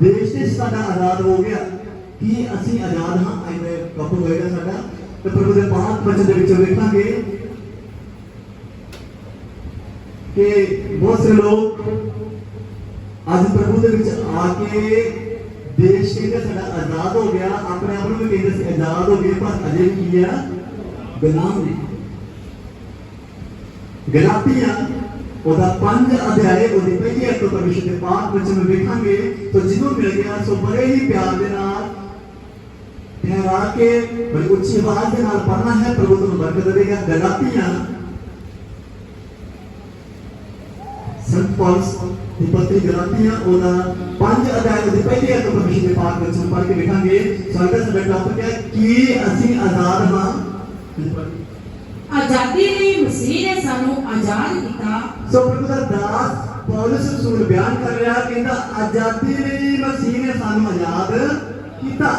देश साडा आज़ाद हो गया। कि असि आज़ाद हाँ। आई मैं कब होएगा साडा। तो प्रभु दे पाक वचन दे विच देखांगे कि बहुत से लोग आज प्रभु दे विच आके देश से का साडा आज़ाद हो गया। अपने आप नु कहंदे से आज़ाद हो गए पर अजे की है, गुलाम। नहीं गलातियाँ 5 ਅਧਿਆਏ ਉਹਦੇ ਪਹਿਲੇ ਅੰਤ ਪਰਮੇਸ਼ਰ ਦੇ ਬਾਤ ਵਿੱਚ ਮੈਂ ਵੇਖਾਂਗੇ ਤਾਂ ਜਿਹਨੂੰ ਮਿਲ ਗਿਆ ਸੋ ਬੜੇ ਹੀ ਪਿਆਰ ਦੇ ਨਾਲ ਠਹਿਰਾ ਕੇ ਬੜੀ ਉੱਚੀ ਆਵਾਜ਼ ਦੇ ਨਾਲ ਪੜਨਾ ਹੈ ਪ੍ਰਭੂ ਤੁਹਾਨੂੰ ਬਰਕਤ ਦੇਵੇਗਾ ਗਲਾਤੀਆਂ ਸੰਤ ਪੌਲ ਦੀ ਪੱਤਰੀ ਗਲਾਤੀਆਂ ਉਹਦਾ 5 ਅਧਿਆਏ ਦੇ ਪਹਿਲੇ ਅੰਤ ਪਰਮੇਸ਼ਰ ਦੇ ਬਾਤ ਵਿੱਚ ਪੜ੍ਹ ਕੇ ਵੇਖਾਂਗੇ ਸਾਡਾ ਸਾਡਾ ਟਾਪਿਕ ਹੈ ਕਿ ਅਸੀਂ ਆਜ਼ਾਦ ਹਾਂ ਆਜ਼ਾਦੀ ਲਈ ਮਸੀਹ ਨੇ ਸਾਨੂੰ ਆਜ਼ਾਦ ਕੀਤਾ ਸੋ ਪ੍ਰਭੂ ਦਾ ਦਾਸ ਪੌਲਸ ਰਸੂਲ ਬਿਆਨ ਕਰ ਰਿਹਾ ਕਹਿੰਦਾ ਆਜ਼ਾਦੀ ਲਈ ਮਸੀਹ ਨੇ ਸਾਨੂੰ ਆਜ਼ਾਦ ਕੀਤਾ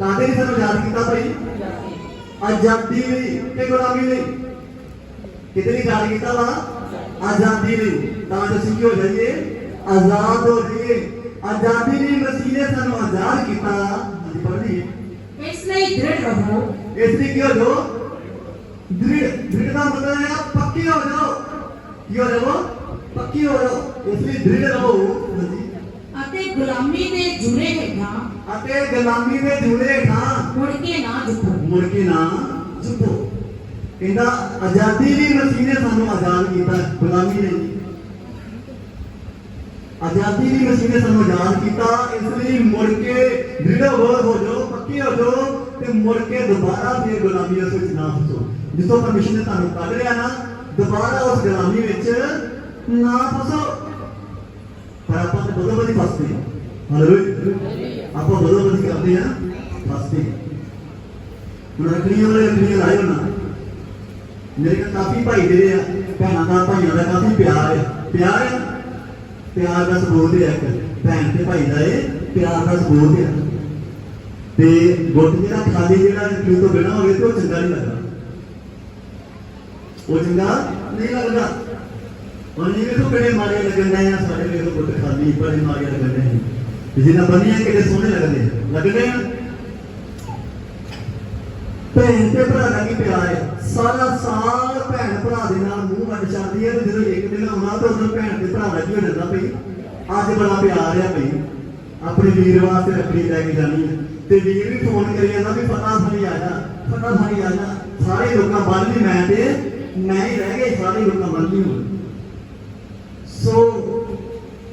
ਕਾਹਦੇ ਲਈ ਸਾਨੂੰ ਆਜ਼ਾਦ ਕੀਤਾ ਭਾਈ ਆਜ਼ਾਦੀ ਲਈ ਤੇ ਗੁਲਾਮੀ ਲਈ ਕਿਤੇ ਲਈ ਆਜ਼ਾਦ ਕੀਤਾ ਵਾ ਆਜ਼ਾਦੀ ਲਈ ਤਾਂ ਜੋ ਅਸੀਂ ਕੀ ਹੋ ਜਾਈਏ ਆਜ਼ਾਦ ਹੋ ਜਾਈਏ ਆਜ਼ਾਦੀ ਲਈ ਮਸੀਹ ਨੇ ਸਾਨੂੰ ਆਜ਼ਾਦ ਕੀਤਾ ਅਸੀਂ ਪੜ੍ਹਨੀ ਇਸ ਲਈ ਦ੍ਰਿੜ ਰਹੋ ਇਸ ਲਈ ਕੀ ਹੋ ਜਾਓ ਦ੍ਰਿੜ ਦ੍ਰਿੜ ਦਾ ਮਤਲਬ ਹੈ ਪੱਕੇ ਹੋ ਜਾਓ। ਕੀ ਹੋ ਜਾਓ ਪੱਕੇ ਹੋ ਜਾਓ। ਇਸ ਲਈ ਦ੍ਰਿੜ ਰਹੋ ਹਾਂਜੀ। ਅਤੇ ਗੁਲਾਮੀ ਦੇ ਜੁੜੇ ਹੇਠਾਂ ਅਤੇ ਗੁਲਾਮੀ ਦੇ ਜੁੜੇ ਨਾ ਮੁੜ ਕੇ ਨਾ ਝੁਕੋ ਮੁੜ ਕੇ ਨਾ ਝੁਕੋ ਕਹਿੰਦਾ ਆਜ਼ਾਦੀ ਲਈ ਮਸੀਹ ਨੇ ਸਾਨੂੰ ਆਜ਼ਾਦ ਕੀਤਾ ਗੁਲਾਮੀ ਨਹੀਂ ਆਜ਼ਾਦੀ ਲਈ ਮਸੀਹ ਨੇ ਸਾਨੂੰ ਆਜ਼ਾਦ ਕੀਤਾ ਇਸ ਲਈ ਮੁੜ ਕੇ ਦ੍ਰਿੜ ਹੋ ਹੋ ਜਾਓ ਪੱਕੇ ਹੋ ਜਾਓ। ਤੇ ਮੁੜ ਕੇ ਦੁਬਾਰਾ ਫੇਰ ਗੁਲਾਮੀ ਉਸ ਵਿੱਚ ਨਾ ਫਸੋ। ਜਿੱਥੋਂ ਪਰਮੇਸ਼ਰ ਨੇ ਤੁਹਾਨੂੰ ਕੱਢ ਲਿਆ ਨਾ, ਦੁਬਾਰਾ ਉਸ ਗੁਲਾਮੀ ਵਿੱਚ ਨਾ ਫਸੋ। ਪਰ ਆਪਾਂ ਤੇ ਬਦੋ ਬਦੀ ਫਸਦੇ ਹਾਂ। ਆਪਾਂ ਬਦੋ ਬਦੀ ਕਰਦੇ ਹਾਂ, ਫਸਦੇ ਹੁਣ ਰੱਖੜੀਆਂ ਵਾਲੇ ਰੱਖੜੀਆਂ ਲਾਇਓ ਨਾ। ਮੇਰੇ ਕੋਲ ਕਾਫੀ ਭਾਈ ਜਿਹੜੇ ਆ, ਭੈਣਾਂ ਦਾ ਭਾਈਆਂ ਦਾ ਕਾਫੀ ਪਿਆਰ ਹੈ ਪਿਆਰ ਆ? ਪਿਆਰ ਦਾ ਸਬੂਤ ਹੈ ਭੈਣ ਤੇ ਭਾਈ ਦਾ ਇਹ ਪਿਆਰ ਦਾ ਸਬੂਤ ਹੈ ਤੇ ਗੁੱਟ ਜਿਹੜਾ ਖਾਲੀ ਜਿਹੜਾ ਕਿਉਂ ਤੋਂ ਬਿਨਾ ਹੋਵੇ ਤੇ ਉਹ ਚੰਗਾ ਨਹੀਂ ਲੱਗਦਾ। ਉਹ ਚੰਗਾ ਨਹੀਂ ਲੱਗਦਾ। ਹੁਣ ਇਹ ਵੇਖੋ ਕਿਹੜੇ ਮਾਰੇ ਲੱਗਣ ਆ, ਸਾਡੇ ਵੇਖੋ ਗੁੱਟ ਖਾਲੀ ਬੜੇ ਮਾਰੇ ਲੱਗਣ ਆ। ਜਿਹਨਾਂ ਬੰਨੀਆਂ ਕਿਹੜੇ ਸੋਹਣੇ ਲੱਗਦੇ ਲੱਗਦੇ ਆ। ਭੈਣ ਤੇ ਭਰਾ ਦਾ ਕੀ ਪਿਆਰ ਹੈ ਸਾਰਾ ਸਾਲ ਭੈਣ ਭਰਾ ਦੇ ਨਾਲ ਮੂੰਹ ਵੱਟ ਚੱਲਦੀ ਹੈ ਤੇ ਜਦੋਂ ਇੱਕ ਦਿਨ ਆਉਣਾ ਤਾਂ ਉਦੋਂ ਭੈਣ ਤੇ ਭਰਾ ਦਾ ਕੀ ਹੋ ਜਾਂਦਾ ਭਈ? ਅੱਜ ਬੜਾ ਪਿਆਰ ਹੈ ਭਈ। ਆਪਣੇ ਵੀਰ ਵਾਸਤੇ ਰੱਖੜੀ ਲੈ ਕੇ ਜਾਣੀ ਹੈ ਤੇ ਵੀਰ ਵੀ ਫੋਨ ਕਰੀ ਜਾਂਦਾ ਵੀ ਪਤਾ ਸਾਰੀ ਆ ਜਾ ਪਤਾ ਸਾਰੀ ਆ ਜਾ ਸਾਰੇ ਲੋਕਾਂ ਬੰਨ ਲਈ ਮੈਂ ਤੇ ਮੈਂ ਹੀ ਰਹਿ ਗਏ ਸਾਰੇ ਲੋਕਾਂ ਬੰਨ ਲਈ ਹੁਣ ਸੋ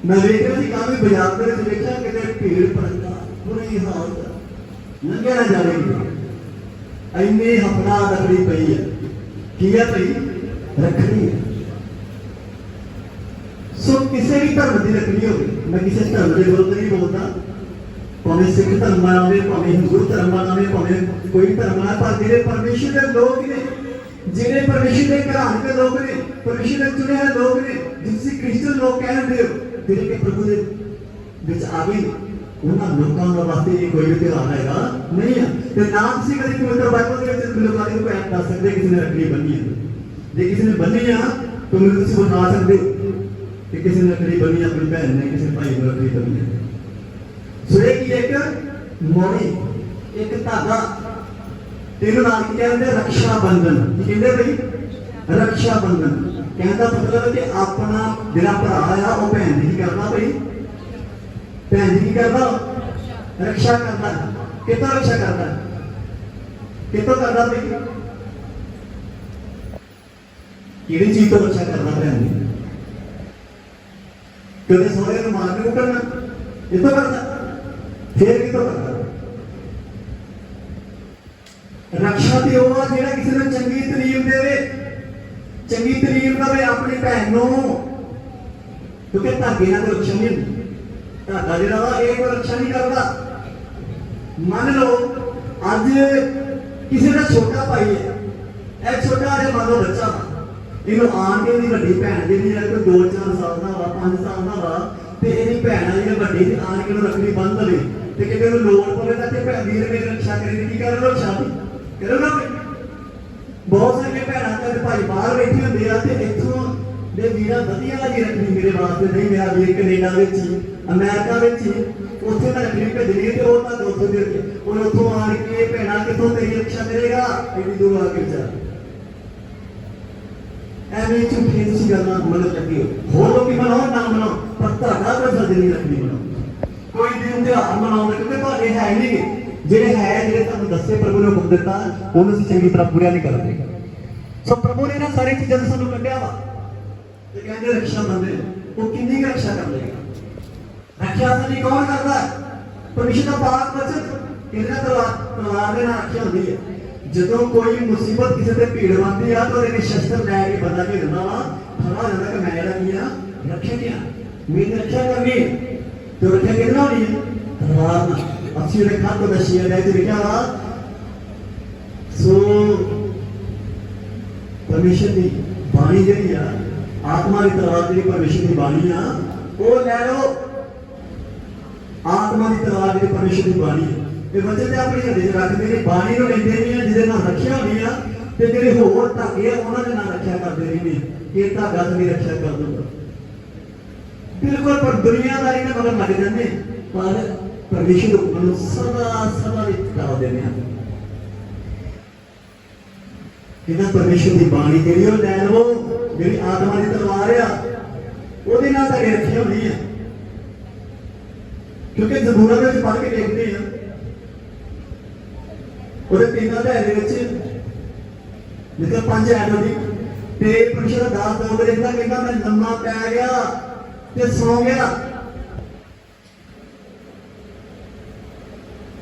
ਮੈਂ ਵੇਖ ਰਿਹਾ ਸੀ ਕਾਫੀ ਬਾਜ਼ਾਰ ਦੇ ਵਿੱਚ ਵੇਖਿਆ ਕਿਤੇ ਭੀੜ ਭੜਕਾ ਬੁਰੀ ਹਾਲਤ ਲੰਘਿਆ ਨਾ ਜਾਵੇਗੀ ਇੰਨੇ ਹਫਨਾ ਰੱਖੜੀ ਪਈ ਹੈ ਕੀ ਹੈ ਭਈ ਰੱਖੜੀ ਹੈ ਸੋ ਕਿਸੇ ਵੀ ਧਰਮ ਦੀ ਰੱਖੜੀ ਹੋਵੇ ਮੈਂ ਕਿਸੇ ਧਰਮ ਦੇ ਵਿਰੁੱਧ ਨਹੀਂ ਬੋਲਦਾ ਭਾਵੇਂ ਸਿੱਖ ਧਰਮ ਆ ਹੋਵੇ ਭਾਵੇਂ ਹਿੰਦੂ ਧਰਮ ਆ ਹੋਵੇ ਭਾਵੇਂ ਕੋਈ ਧਰਮ ਆ ਪਰ ਜਿਹੜੇ ਪਰਮੇਸ਼ਰ ਦੇ ਲੋਕ ਨੇ ਜਿਹੜੇ ਪਰਮੇਸ਼ਰ ਦੇ ਘਰਾਂ ਦੇ ਲੋਕ ਨੇ ਪਰਮੇਸ਼ਰ ਦੇ ਚੁਣੇ ਹੋਏ ਲੋਕ ਨੇ ਜਿਸ ਨੂੰ ਕ੍ਰਿਸਚਨ ਲੋਕ ਕਹਿੰਦੇ ਹੋ ਜਿਹੜੇ ਕਿ ਪ੍ਰਭੂ ਦੇ ਵਿੱਚ ਆ ਗਏ ਨੇ, ਉਹਨਾਂ ਲੋਕਾਂ ਦਾ ਵਾਸਤੇ ਇਹ ਕੋਈ ਵੀ ਤਿਉਹਾਰ ਹੈਗਾ ਨਹੀਂ ਹੈ ਤੇ ਨਾ ਤੁਸੀਂ ਕਦੇ ਪਵਿੱਤਰ ਬਾਈਬਲ ਦੇ ਵਿੱਚ ਲੋਕਾਂ ਦੇ ਕੋਈ ਐਪ ਦੱਸ ਸਕਦੇ ਕਿਸੇ ਨੇ ਰੱਖੜੀ ਬੰਨੀ ਹੈ ਜੇ ਕਿਸੇ ਨੇ ਬੰਨੀ ਆ ਤਾਂ ਮੈਨੂੰ ਤੁਸੀਂ ਬਤਾ ਸਕਦੇ ਹੋ ਕਿ ਕਿਸੇ ਨੇ ਰੱਖੜੀ ਬੰਨੀ ਆ ਆਪਣੀ ਭੈਣ ਨੇ ਕਿਸੇ ਭਾਈ ਨੂੰ ਰੱਖੜੀ ਬੰਨੀ ਹੈ ਸੋ ਕੀ ਇੱਕ ਮੋੜੀ, ਇੱਕ ਧਾਗਾ। ਤੈਨੂੰ ਨਾਲ ਕਹਿੰਦੇ ਰਕਸ਼ਾ ਬੰਧਨ ਕਹਿੰਦੇ ਬਈ? ਰਕਸ਼ਾ ਬੰਧਨ ਕਹਿੰਦਾ ਮਤਲਬ ਹੈ ਕਿ ਆਪਣਾ ਜਿਹੜਾ ਭਰਾ ਆ, ਉਹ ਭੈਣ ਦੀ ਕਰਦਾ ਬਈ। ਭੈਣ ਦੀ ਕੀ ਕਰਦਾ? ਰਕਸ਼ਾ ਕਰਦਾ। ਕਿਤੋਂ ਰਕਸ਼ਾ ਕਰਦਾ? ਕਿਤੋਂ ਕਰਦਾ ਬਈ? ਕਿਹੜੀ ਚੀਜ਼ ਤੋਂ ਰਕਸ਼ਾ ਕਰਦਾ ਭੈਣ ਦੀ? ਕਦੇ ਸੋਹਰੇ ਨੂੰ ਮਾਰ ਕੇ ਕਰਨਾ ਇਹ ਤੋਂ ਕਰਦਾ। ਫੇਰ ਕਿਤੋਂ ਕਰਦਾ ਰਕਸ਼ਾ ਤੇ ਉਹ ਆ ਜਿਹੜਾ ਕਿਸੇ ਨੂੰ ਚੰਗੀ ਤਰੀਮ ਦੇਵੇ। ਚੰਗੀ ਤਰੀਮ ਦੇਵੇ ਆਪਣੀ ਭੈਣ ਨੂੰ। ਕਿਉਂਕਿ ਧਾਗੇ ਨਾਲ ਕੋਈ ਰਕਸ਼ਾ ਨਹੀਂ ਹੁੰਦੀ। ਧਾਗਾ ਜਿਹੜਾ ਵਾ, ਇਹ ਕੋਈ ਰਕਸ਼ਾ ਨਹੀਂ ਕਰਦਾ। ਮੰਨ ਲਓ, ਅੱਜ ਕਿਸੇ ਦਾ ਛੋਟਾ ਭਾਈ ਹੈ। ਇਹ ਛੋਟਾ ਜਿਹਾ ਮੰਨ ਲਓ ਬੱਚਾ ਇਹਨੂੰ ਆਣ ਕੇ ਇਹਦੀ ਵੱਡੀ ਭੈਣ ਦੇ ਹੈ ਕੋਈ 2-4 ਸਾਲ ਦਾ ਵਾ 5 ਸਾਲ ਦਾ ਵਾ। ਤੇ ਇਹਦੀ ਭੈਣ ਆ ਜਿਹੜੀ ਵੱਡੀ ਤੇ ਆਣ ਕੇ ਨੂੰ ਰੱਖੜੀ ਬੰਨ੍ਹ ਲਈ ਤੇ ਕਿਤੇ ਉਹਨੂੰ ਲੋੜ ਪਵੇ ਤਾਂ ਤੇ ਭੈਣ ਵੀਰ ਮੇਰੀ ਰੱਖਿਆ ਕਰੇ ਕੀ ਕਰ ਲੋ ਸ਼ਾਦੀ ਕਰੋ ਨਾ ਬਹੁਤ ਸਾਰੀਆਂ ਭੈਣਾਂ ਤੇ ਭਾਈ ਬਾਹਰ ਬੈਠੇ ਹੁੰਦੇ ਆ ਤੇ ਇੱਥੋਂ ਦੇ ਵੀਰਾਂ ਵਧੀਆ ਜੀ ਰੱਖਣੀ ਮੇਰੇ ਵਾਸਤੇ। ਨਹੀਂ ਮੇਰਾ ਵੀਰ ਕੈਨੇਡਾ ਵਿੱਚ ਹੀ, ਅਮਰੀਕਾ ਵਿੱਚ ਹੀ, ਉੱਥੇ ਮੈਂ ਰੱਖਣੀ ਭੇਜਣੀ ਤੇ ਉਹ ਤਾਂ ਉੱਥੋਂ ਦੇ ਉਹ ਉੱਥੋਂ ਆਣ ਕੇ ਭੈਣਾਂ ਕਿੱਥੋਂ ਤੇਰੀ ਰੱਖਿਆ ਕਰੇਗਾ? ਇੰਨੀ ਦੂਰ ਆ ਕੇ ਵਿਚਾਰਾ ਐਵੇਂ ਝੂਠੀ ਸੀ ਗੱਲਾਂ ਮਨ ਲੱਗੀ ਹੋਰ ਲੋਕੀ ਮਨਾਉਣ ਨਾ ਬਣਾਓ, ਪਰ ਤੁਹਾਡਾ ਕੋਈ ਫਰਜ਼ ਨਹੀਂ ਰੱਖਣੀ ਮਨਾਉ ਕੋਈ ਦਿਨ ਤਿਉਹਾਰ ਮਨਾਉਂਦੇ ਕਿਉਂਕਿ ਤੁਹਾਡੇ ਹੈ ਨਹੀਂ। ਜਿਹੜੇ ਹੈ, ਜਿਹੜੇ ਤੁਹਾਨੂੰ ਦੱਸੇ ਪ੍ਰਭੂ ਨੇ ਹੁਕਮ ਦਿੱਤਾ, ਉਹਨੂੰ ਅਸੀਂ ਚੰਗੀ ਤਰ੍ਹਾਂ ਪੂਰਾ ਨਹੀਂ ਕਰਦੇ। ਸੋ ਪ੍ਰਭੂ ਨੇ ਨਾ ਸਾਰੀ ਚੀਜ਼ਾਂ ਤੋਂ ਸਾਨੂੰ ਕੱਢਿਆ ਵਾ। ਤੇ ਕਹਿੰਦੇ ਰੱਖਿਆ ਬੰਦੇ ਉਹ ਕਿੰਨੀ ਰੱਖਿਆ ਕਰ ਲੇਗਾ ਰੱਖਿਆ ਸਾਡੀ ਕੌਣ ਕਰਦਾ? ਪਰਮੇਸ਼ਰ ਦਾ ਪਾਕ ਵਚਨ ਕਿਹਦੇ ਤਲਵਾਰ ਤਲਵਾਰ ਦੇ ਨਾਲ ਰੱਖਿਆ ਹੁੰਦੀ ਹੈ ਜਦੋਂ ਕੋਈ ਮੁਸੀਬਤ ਕਿਸੇ ਤੇ ਭੀੜ ਆਉਂਦੀ ਆ, ਤਾਂ ਉਹਦੇ ਸ਼ਸਤਰ ਲੈ ਕੇ ਬੰਦਾ ਕੀ ਵਾ। ਖੜਾ ਜਾਂਦਾ ਕਿ ਮੈਂ ਜਿਹੜਾ ਕੀ ਆ, ਰੱਖਿਆ ਗਿਆ ਮੇਰੀ ਰੱਖਿਆ ਕਰਨੀ ਤੇ ਰੱਖਿਆ ਕਿਹਨਾਂ ਹੋਣੀ ਹੈ ਤਲਵਾਰ ਅਸੀਂ ਉਹਦੇ ਖਾਤ ਪਰਮੇਸ਼ਰ ਦੀ ਬਾਣੀ ਜਿਹੜੀ ਆ ਆਤਮਾ ਦੀ ਤਲਵਾਰ ਜਿਹੜੀ ਪਰਮੇਸ਼ਰ ਦੀ ਬਾਣੀ ਆ ਉਹ ਲੈ ਲਓ ਆਤਮਾ ਦੀ ਤਲਵਾਰ ਜਿਹੜੀ ਪਰਮੇਸ਼ਰ ਦੀ ਬਾਣੀ ਹੈ ਇਹ ਵਚਨ ਤੇ ਆਪਣੀ ਹੱਡੀ 'ਚ ਰੱਖਦੇ ਨੇ ਬਾਣੀ ਨੂੰ ਲੈਂਦੇ ਨਹੀਂ ਆ ਜਿਹਦੇ ਨਾਲ ਰੱਖਿਆ ਹੋਣੀ ਆ ਤੇ ਜਿਹੜੇ ਹੋਰ ਧਾਗੇ ਆ ਉਹਨਾਂ ਦੇ ਨਾਲ ਰੱਖਿਆ ਕਰਦੇ ਰਹਿੰਦੇ ਇਹ ਧਾਗਾ ਤੇ ਰੱਖਿਆ ਕਰ ਦੂੰਗਾ ਬਿਲਕੁਲ, ਪਰ ਦੁਨੀਆਦਾਰੀ ਨੇ ਮਗਰ ਲੱਗ ਜਾਂਦੇ ਪਰ ਪਰਮੇਸ਼ਰ ਦੇ ਹੁਕਮ ਨੂੰ ਸਦਾ ਸਦਾ ਵਿੱਚ ਦਿੰਦੇ ਆ। ਇਹਨਾਂ ਪਰਮੇਸ਼ਰ ਦੀ ਬਾਣੀ ਜਿਹੜੀ ਉਹ ਲੈ ਲਵੋ, ਜਿਹੜੀ ਆਤਮਾ ਦੀ ਤਲਵਾਰ ਆ, ਉਹਦੇ ਨਾਲ ਤਾਂ ਰੱਖੀ ਹੋਣੀ ਆ ਕਿਉਂਕਿ ਜ਼ਬੂਰਾਂ ਦੇ ਵਿੱਚ ਪੜ੍ਹ ਕੇ ਦੇਖਦੇ ਆ। ਉਹਦੇ ਤਿੰਨ ਅਧਿਆਏ ਦੇ ਵਿੱਚ ਜਿੱਥੇ ਪੰਜ ਐਡ ਦੀ, ਤੇ ਪਰਮੇਸ਼ਰ ਦਾ ਦਾਸ ਦੋ ਦੇ ਕਹਿੰਦਾ ਮੈਂ ਲੰਮਾ ਪੈ ਗਿਆ। ਤੇ ਸੌ ਗਿਆ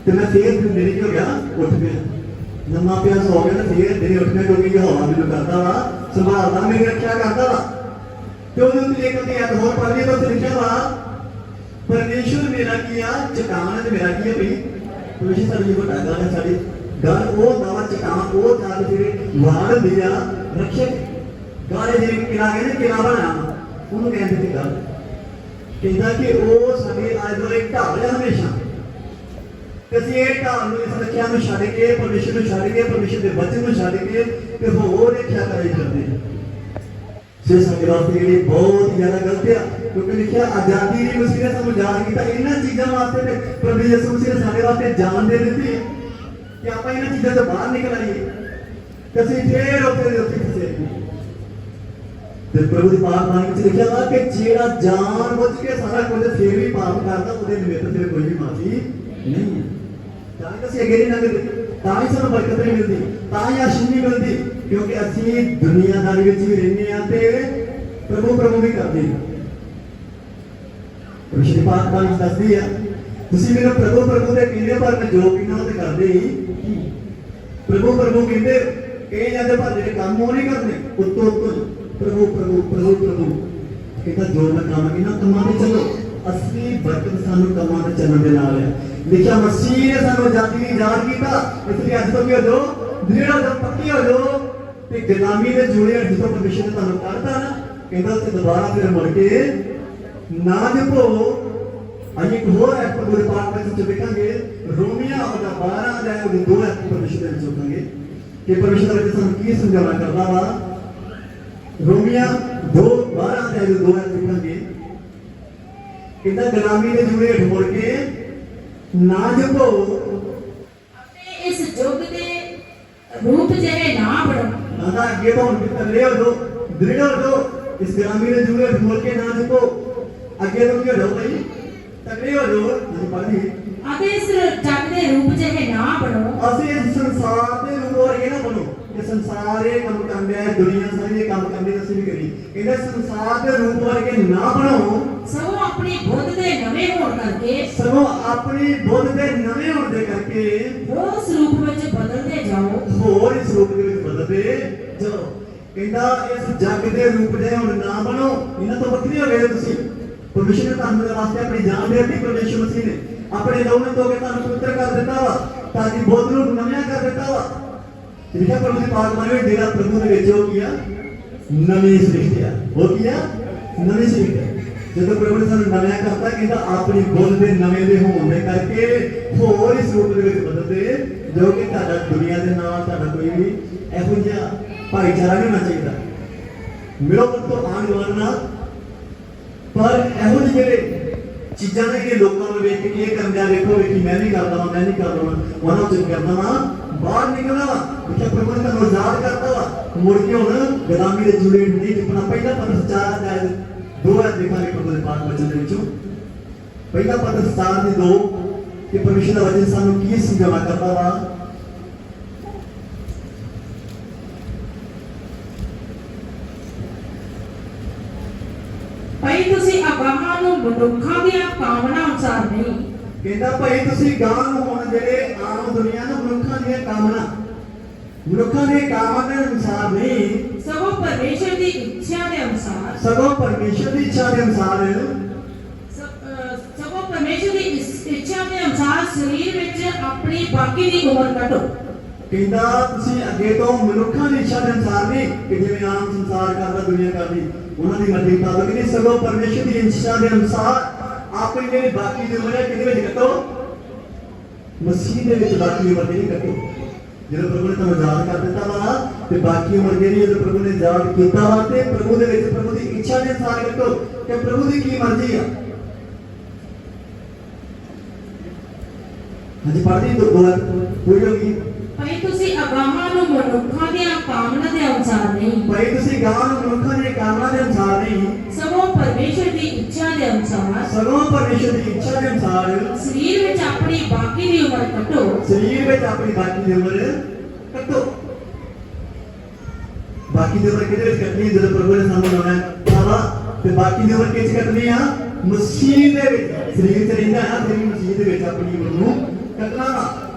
ਤੇ ਮੈਂ ਫੇਰ ਮੇਰੇ ਕੀ ਹੋ ਗਿਆ ਉੱਠ ਗਿਆ ਲੰਮਾ ਪਿਆ ਸੌ ਗਿਆ ਤੇ ਫੇਰ ਮੇਰੇ ਉੱਠ ਗਿਆ ਕਿਉਂਕਿ ਹਵਾ ਮੈਨੂੰ ਕਰਦਾ ਵਾ ਸੰਭਾਲਦਾ ਮੇਰੀ ਰੱਖਿਆ ਕਰਦਾ ਵਾ ਤੇ ਉਹਦੇ ਉੱਤੇ ਇੱਕ ਤੇ ਹੋਰ ਪੜ੍ਹਨੀ ਤਾਂ ਉੱਥੇ ਲਿਖਿਆ ਵਾ ਪਰਮੇਸ਼ਵਰ ਮੇਰਾ ਕੀ ਆ ਚਟਾਨ ਤੇ ਮੇਰਾ ਕੀ ਆ ਭਈ ਪਰਮੇਸ਼ਵਰ ਸਾਡੀ ਜੋ ਵੱਡਾ ਗੱਲ ਹੈ ਸਾਡੀ ਗੱਲ ਉਹ ਨਵਾਂ ਚਟਾਨ ਉਹ ਗੱਲ ਜਿਹੜੇ ਵਾੜ ਹੁੰਦੀ ਆ ਰੱਖਿਆ ਗਾਲੇ ਜਿਹੜੇ ਕਿਲਾ ਕਹਿੰਦੇ ਕਿਲਾ ਬਣਾ ਉਹਨੂੰ ਕਹਿੰਦੇ ਤੇ ਗੱਲ ਕਹਿੰਦਾ ਕਿ ਉਹ ਸਾਡੇ ਆਇਦੋਰੇ ਢਾਲ ਹੈ ਹਮੇਸ਼ਾ। ਅਸੀਂ ਇਹ ਢਾਲ ਨੂੰ ਇਸ ਰੱਖਿਆ ਨੂੰ ਛੱਡ ਕੇ, ਪਰਮੇਸ਼ਰ ਨੂੰ ਛੱਡ ਕੇ, ਪਰਮੇਸ਼ਰ ਦੇ ਬਚਨ ਨੂੰ ਛੱਡ ਕੇ ਤੇ ਹੋਰ ਰੱਖਿਆ ਕਰਾਈ ਕਰਦੇ ਹਾਂ। ਸੇ ਸਾਡੇ ਵਾਸਤੇ ਜਿਹੜੀ ਬਹੁਤ ਜ਼ਿਆਦਾ ਗਲਤ ਆ, ਕਿਉਂਕਿ ਲਿਖਿਆ, ਆਜ਼ਾਦੀ ਦੀ ਮਸੀਹ ਸਾਨੂੰ ਜਾਣ ਕੀਤਾ, ਇਹਨਾਂ ਚੀਜ਼ਾਂ ਵਾਸਤੇ ਤੇ ਪ੍ਰਭੂ ਯਿਸੂ ਮਸੀਹ ਨੇ ਸਾਡੇ ਵਾਸਤੇ ਜਾਨ ਦੇ ਦਿੱਤੀ ਕਿ ਆਪਾਂ ਇਹਨਾਂ ਚੀਜ਼ਾਂ ਤੋਂ ਬਾਹਰ ਨਿਕਲ ਆਈਏ। ਤੇ ਅਸੀਂ ਫੇਰ ਉੱਥੇ ਦੇ ਉੱਤੇ ਤੇ ਪ੍ਰਭੂ ਦੀ ਪਾਕ ਬਾਣੀ ਵਿੱਚ ਲਿਖਿਆ ਵਾ ਕਿ ਜਿਹੜਾ ਜਾਣ ਬੁੱਝ ਕੇ ਸਾਰਾ ਕੁਝ ਫੇਰ ਵੀ ਪਾਪ ਕਰਦਾ ਉਹਦੇ ਨਿਮਿਤ ਤੇ ਕੋਈ ਵੀ ਮਾਫੀ ਨਹੀਂ ਹੈ। ਤਾਂ ਹੀ ਅਸੀਂ ਅੱਗੇ ਨਹੀਂ ਲੰਘਦੇ ਤਾਂ ਹੀ ਸਾਨੂੰ ਬਰਕਤ ਨਹੀਂ ਮਿਲਦੀ ਤਾਂ ਹੀ ਆਸ਼ੀਸ਼ ਨਹੀਂ ਮਿਲਦੀ ਕਿਉਂਕਿ ਅਸੀਂ ਦੁਨੀਆਦਾਰੀ ਵਿੱਚ ਵੀ ਰਹਿੰਦੇ ਆ ਤੇ ਪ੍ਰਭੂ ਪ੍ਰਭੂ ਵੀ ਕਰਦੇ ਹਾਂ। ਪਰਮੇਸ਼ਰ ਪਾਕ ਬਾਣੀ ਦੱਸਦੀ ਆ ਤੁਸੀਂ ਮੈਨੂੰ ਪ੍ਰਭੂ ਪ੍ਰਭੂ ਦੇ ਕਹਿੰਦੇ ਹੋ, ਪਰ ਮੈਂ ਜੋ ਕਹਿੰਦਾ ਉਹ ਤੇ ਕਰਦੇ ਹੀ ਪ੍ਰਭੂ ਪ੍ਰਭੂ ਕਹਿੰਦੇ ਕਹੇ ਜਾਂਦੇ ਪਰ ਜਿਹੜੇ ਕੰਮ ਉਹ ਨਹੀਂ ਕਰਦੇ ਉੱਤੋਂ ਉੱਤੋਂ ਪ੍ਰਭੂ ਪ੍ਰਭੂ ਪ੍ਰਭੂ ਪ੍ਰਭੂ। ਕਹਿੰਦਾ ਜੋ ਮੈਂ ਕੰਮ ਕਿਨਾ ਕੰਮਾਂ ਤੇ ਚੱਲੋ। ਅਸਲੀ ਬਰਕਤ ਸਾਨੂੰ ਕੰਮਾਂ ਤੇ ਚੱਲਣ ਦੇ ਨਾਲ ਹੈ। ਲਿਖਿਆ ਮਸੀਹ ਨੇ ਸਾਨੂੰ ਆਜ਼ਾਦੀ ਦੀ ਯਾਦ ਕੀਤਾ। ਇਸ ਲਈ ਅੱਜ ਤੋਂ ਕੀ ਹੋ ਜਾਓ ਦ੍ਰਿੜ ਹੋ ਪੱਕੀ ਹੋ ਜਾਓ ਤੇ ਗੁਲਾਮੀ ਦੇ ਜੂੜੇ ਜਿੱਥੋਂ ਪਰਮੇਸ਼ਰ ਨੇ ਤੁਹਾਨੂੰ ਕੱਢਤਾ ਨਾ। ਕਹਿੰਦਾ ਤੇ ਦੁਬਾਰਾ ਫਿਰ ਮੁੜ ਕੇ ਨਾ ਜਪੋ। ਅੱਜ ਇੱਕ ਹੋਰ ਹੈ ਪ੍ਰਭੂ ਦੇ ਵਿੱਚ ਜੋ ਵੇਖਾਂਗੇ। ਰੋਮੀਆ ਉਹਦਾ 12 ਅਧਿਆਇ ਉਹਦੇ ਦੋ ਹੈ ਪਰਮੇਸ਼ਰ ਦੇ ਵਿੱਚ ਵੇਖਾਂਗੇ। ਕਿ ਪਰਮੇਸ਼ਰ ਦੇ ਸਾਨੂੰ ਕੀ ਸਮਝਾਉਣਾ ਕਰਦਾ ਵਾ? ਰੋਮੀਆ 2 12 ਅਧਿਆਇ ਦੇ ਦੋ ਹੈ ਵੇਖਾਂਗੇ ਕਹਿੰਦਾ ਗੁਲਾਮੀ ਦੇ ਜੂੜੇ ਹੇਠ ਮੁੜ ਕੇ ਨਾ ਜਪੋ। ਅਤੇ ਇਸ ਯੁੱਗ ਦੇ ਰੂਪ ਜਿਹੇ ਨਾ ਬਣੋ। ਨਾਦਾ ਅੱਗੇ ਤੋਂ ਥੱਲੇ ਹੋ? ਜੋ ਦ੍ਰਿੜ ਹੋ ਜੋ ਇਸ ਗੁਲਾਮੀ ਦੇ ਜੂੜੇ ਹੇਠ ਮੁੜ ਕੇ ਨਾ ਜਪੋ। ਅੱਗੇ ਤੋਂ ਕੀ ਹੋ ਭਾਈ ਤਗੜੇ ਹੋ ਜੋ ਅਸੀਂ ਪੜ੍ਹਨੀ ਅਤੇ ਇਸ ਜੱਗ ਦੇ ਰੂਪ ਜਿਹੇ ਨਾ ਬਣੋ। ਅਸੀਂ ਇਸ ਸੰਸਾਰ ਦੇ ਰੂਪ ਵਰਗੇ ਨਾ ਬਣੋ ਇਹ ਸੰਸਾਰ ਇਹ ਕੰਮ ਕਰਦਾ ਹੈ ਦੁਨੀਆ ਸਾਰੀ ਇਹ ਕੰਮ ਕਰਦੀ ਹੈ, ਅਸੀਂ ਵੀ ਕਰੀ ਇਹਦੇ ਸੰਸਾਰ ਦੇ ਰੂਪ ਵਰਗੇ ਨਾ ਬਣੋ। ਸਗੋਂ ਆਪਣੀ ਬੁੱਧ ਦੇ ਨਵੇਂ ਹੋਣ ਕਰਕੇ ਸਗੋਂ ਆਪਣੀ ਬੁੱਧ ਦੇ ਨਵੇਂ ਹੋਣ ਦੇ ਕਰਕੇ ਉਸ ਰੂਪ ਵਿੱਚ ਬਦਲਦੇ ਜਾਓ। ਹੋਰ ਇਸ ਰੂਪ ਦੇ ਵਿੱਚ ਬਦਲਦੇ ਜਾਓ। ਕਹਿੰਦਾ ਇਸ ਜੱਗ ਦੇ ਰੂਪ ਦੇ ਹੁਣ ਨਾ ਬਣੋ। ਇਹਨਾਂ ਤੋਂ ਵੱਖਰੇ ਹੋ ਗਏ ਤੁਸੀਂ। ਪਰਮੇਸ਼ਰ ਨੇ ਤੁਹਾਨੂੰ ਵਾਸਤੇ ਆਪਣੀ ਜਾਨ ਦੇ ਦਿੱਤੀ ਪਰਮੇਸ਼ਰ ਮਸੀਹ ਨੇ। ਆਪਣੇ ਲਹੂ ਤੋਂ ਕੇ ਤੁਹਾਨੂੰ ਪਵਿੱਤਰ ਕਰ ਦਿੱਤਾ ਵਾ ਤਾਂ ਕਿ ਬੁੱਧ ਨੂੰ ਨਵਿਆਂ ਕਰ ਦਿੱਤਾ ਵਾ। ਲਿਖਿਆ ਪ੍ਰਭੂ ਦੀ ਪਾਕ ਵਿੱਚ ਜਿਹੜਾ ਪ੍ਰਭੂ ਦੇ ਵਿੱਚ ਉਹ ਕੀ ਆ? ਨਵੀਂ ਸ੍ਰਿਸ਼ਟੀ ਆ। ਉਹ ਕੀ ਆ? ਨਵੀਂ ਸ੍ਰਿਸ਼ਟੀ ਆ। ਜਦੋਂ ਪ੍ਰਭੂ ਨੇ ਸਾਨੂੰ ਨਵਿਆਂ ਕਰਤਾ ਕਹਿੰਦਾ, ਆਪਣੀ ਬੁੱਧ ਦੇ ਨਵੇਂ ਦੇ ਹੋਣ ਦੇ ਕਰਕੇ ਹੋਰ ਇਸ ਰੂਪ ਦੇ ਵਿੱਚ ਬਦਲਦੇ, ਜੋ ਕਿ ਤੁਹਾਡਾ ਦੁਨੀਆ ਦੇ ਨਾਲ ਤੁਹਾਡਾ ਕੋਈ ਵੀ ਇਹੋ ਜਿਹਾ ਭਾਈਚਾਰਾ ਨਹੀਂ ਹੋਣਾ ਚਾਹੀਦਾ। ਮਿਲੋ ਤੋਂ ਆਣ ਵਾਲਣਾ ਪਰ ਇਹੋ ਜਿਹੇ ਜਿਹੜੇ ਚੀਜ਼ਾਂ ਨੇ ਕਿ ਲੋਕਾਂ ਨੂੰ ਵੇਖ ਕੇ ਇਹ ਕਰਨ ਦਿਆ, ਵੇਖੋ ਵੇਖੀ ਮੈਂ ਵੀ ਕਰਦਾ ਵਾਂ, ਮੈਂ ਨਹੀਂ ਕਰਦਾ ਉਹਨਾਂ ਚ ਕਰਦਾ ਵਾਂ, ਬਾਹਰ ਨਿਕਲਣਾ ਵਾ। ਕਿ ਪ੍ਰਭੂ ਆਜ਼ਾਦ ਕਰਤਾ ਵਾ। ਮੁੜ ਕੇ ਹੁਣ ਗੁਲਾਮੀ ਦੇ ਜੁੜੇ ਹੁੰਦੀ ਜਿਪਣਾ ਪਹਿਲਾ ਪਦ ਸਚਾਰ ਦਾ ਦੋ ਹੈ ਦੇਖਾਂਗੇ ਪ੍ਰਭੂ ਦੇ ਪਾਕ ਵਚਨ ਦੇ ਵਿੱਚੋਂ। ਪਹਿਲਾ ਪਦ ਸਚਾਰ ਦੇ ਦੋ ਕਿ ਪਰਮੇਸ਼ਰ ਦਾ ਵਚਨ ਸਾਨੂੰ ਕੀ ਸਮਝਾਉਣਾ ਕਰਦਾ ਵਾ। ਭਾਈ, ਤੁਸੀਂ ਅਗਾਹਾਂ ਨੂੰ ਮਨੁੱਖਾਂ ਦੀਆਂ ਕਾਮਨਾ ਅਨੁਸਾਰ ਨਹੀਂ। ਕਹਿੰਦਾ ਭਾਈ ਤੁਸੀਂ ਗਾਂ ਨੂੰ ਹੁਣ ਜਿਹੜੇ ਆਮ ਦੁਨੀਆ ਨੂੰ ਮਨੁੱਖਾਂ ਦੀਆਂ ਕਾਮਨਾ ਮਨੁੱਖਾਂ ਦੀਆਂ ਕਾਮਨਾ ਦੇ ਅਨੁਸਾਰ ਨਹੀਂ। ਸਗੋਂ ਪਰਮੇਸ਼ਰ ਦੀ ਇੱਛਾ ਦੇ ਅਨੁਸਾਰ। ਸਗੋਂ ਪਰਮੇਸ਼ਰ ਦੀ ਇੱਛਾ ਦੇ ਅਨੁਸਾਰ ਸਗੋਂ ਪਰਮੇਸ਼ਰ ਦੀ ਇੱਛਾ ਦੇ ਅਨੁਸਾਰ ਸਰੀਰ ਵਿੱਚ ਆਪਣੀ ਬਾਕੀ ਦੀ ਉਮਰ ਕੱਢੋ। ਕਹਿੰਦਾ ਤੁਸੀਂ ਅੱਗੇ ਤੋਂ ਮਨੁੱਖਾਂ ਦੀ ਇੱਛਾ ਦੇ ਅਨੁਸਾਰ ਨਹੀਂ ਕਿ ਜਿਵੇਂ ਆਮ ਸੰਸਾਰ ਕਰਦਾ ਦੁਨੀਆ ਕਰਦੀ ਉਹਨਾਂ ਦੀ ਮਰਜ਼ੀ ਮੁਤਾਬਕ ਨਹੀਂ। ਸਗੋਂ ਪਰਮੇਸ਼ਰ ਦੀ ਇੱਛਾ ਦੇ ਅਨੁਸਾਰ ਆਪਣੀ ਜਿਹੜੀ ਬਾਕੀ ਦੀ ਉਮਰ ਹੈ ਕਿਹਦੇ ਵਿੱਚ ਕੱਟੋ? ਮਸੀਹ ਦੇ ਵਿੱਚ ਬਾਕੀ ਉਮਰ ਨਹੀਂ ਕੱਟੋ। ਜਦੋਂ ਪ੍ਰਭੂ ਨੇ ਤੁਹਾਨੂੰ ਆਜ਼ਾਦ ਕਰ ਦਿੱਤਾ ਵਾ ਤੇ ਬਾਕੀ ਉਮਰ ਜਿਹੜੀ ਜਦੋਂ ਪ੍ਰਭੂ ਨੇ ਯਾਦ ਕੀਤਾ ਵਾ, ਤੇ ਪ੍ਰਭੂ ਦੇ ਵਿੱਚ ਪ੍ਰਭੂ ਦੀ ਇੱਛਾ ਦੇ ਅਨੁਸਾਰ ਕੱਟੋ ਕਿ ਪ੍ਰਭੂ ਦੀ ਕੀ ਮਰਜ਼ੀ ਆ। ਹਾਂਜੀ, ਪੜ੍ਹਦੀ ਦੋ ਦੋ ਪੂਰੀ ਹੋ ਗਈ ਭਾਈ ਤੁਸੀਂ ਅਗਾਹਾਂ ਨੂੰ ਮਨੁੱਖਾਂ ਦੀਆਂ ਕਾਮਨਾ ਦੇ ਅਨੁਸਾਰ ਨਹੀਂ ਭਾਈ ਤੁਸੀਂ ਗਾਂ ਨੂੰ ਮਨੁੱਖਾਂ ਦੇ ਕਾਮਨਾ ਦੇ ਅਨੁਸਾਰ ਨਹੀਂ ਸਗੋਂ ਪਰਮੇਸ਼ਰ ਦੀ ਇੱਛਾ ਦੇ ਅਨੁਸਾਰ ਸਗੋਂ ਪਰਮੇਸ਼ਰ ਦੀ ਇੱਛਾ ਦੇ ਅਨੁਸਾਰ ਸਰੀਰ ਵਿੱਚ ਆਪਣੀ ਬਾਕੀ ਦੀ ਉਮਰ ਕੱਢੋ ਸਰੀਰ ਵਿੱਚ ਆਪਣੀ ਬਾਕੀ ਦੀ ਉਮਰ ਕੱਟੋ ਬਾਕੀ ਦੀ ਉਮਰ ਕਿਹਦੇ ਵਿੱਚ ਕੱਟਣੀ ਹੈ? ਜਦੋਂ ਪ੍ਰਭੂ ਨੇ ਸਾਨੂੰ ਲਾਉਣਾ ਤਾਵਾ ਤੇ ਬਾਕੀ ਦੀ ਉਮਰ ਕਿਸ ਕੱਟਣੀ ਆ ਮਸੀਹ ਦੇ ਵਿੱਚ ਸਰੀਰ ਚ ਰਹਿੰਦਾ ਹੈ ਫਿਰ ਮਸੀਹ ਦੇ ਵਿੱਚ ਆਪਣੀ ਉਮਰ ਨੂੰ ਕੱਟਣਾ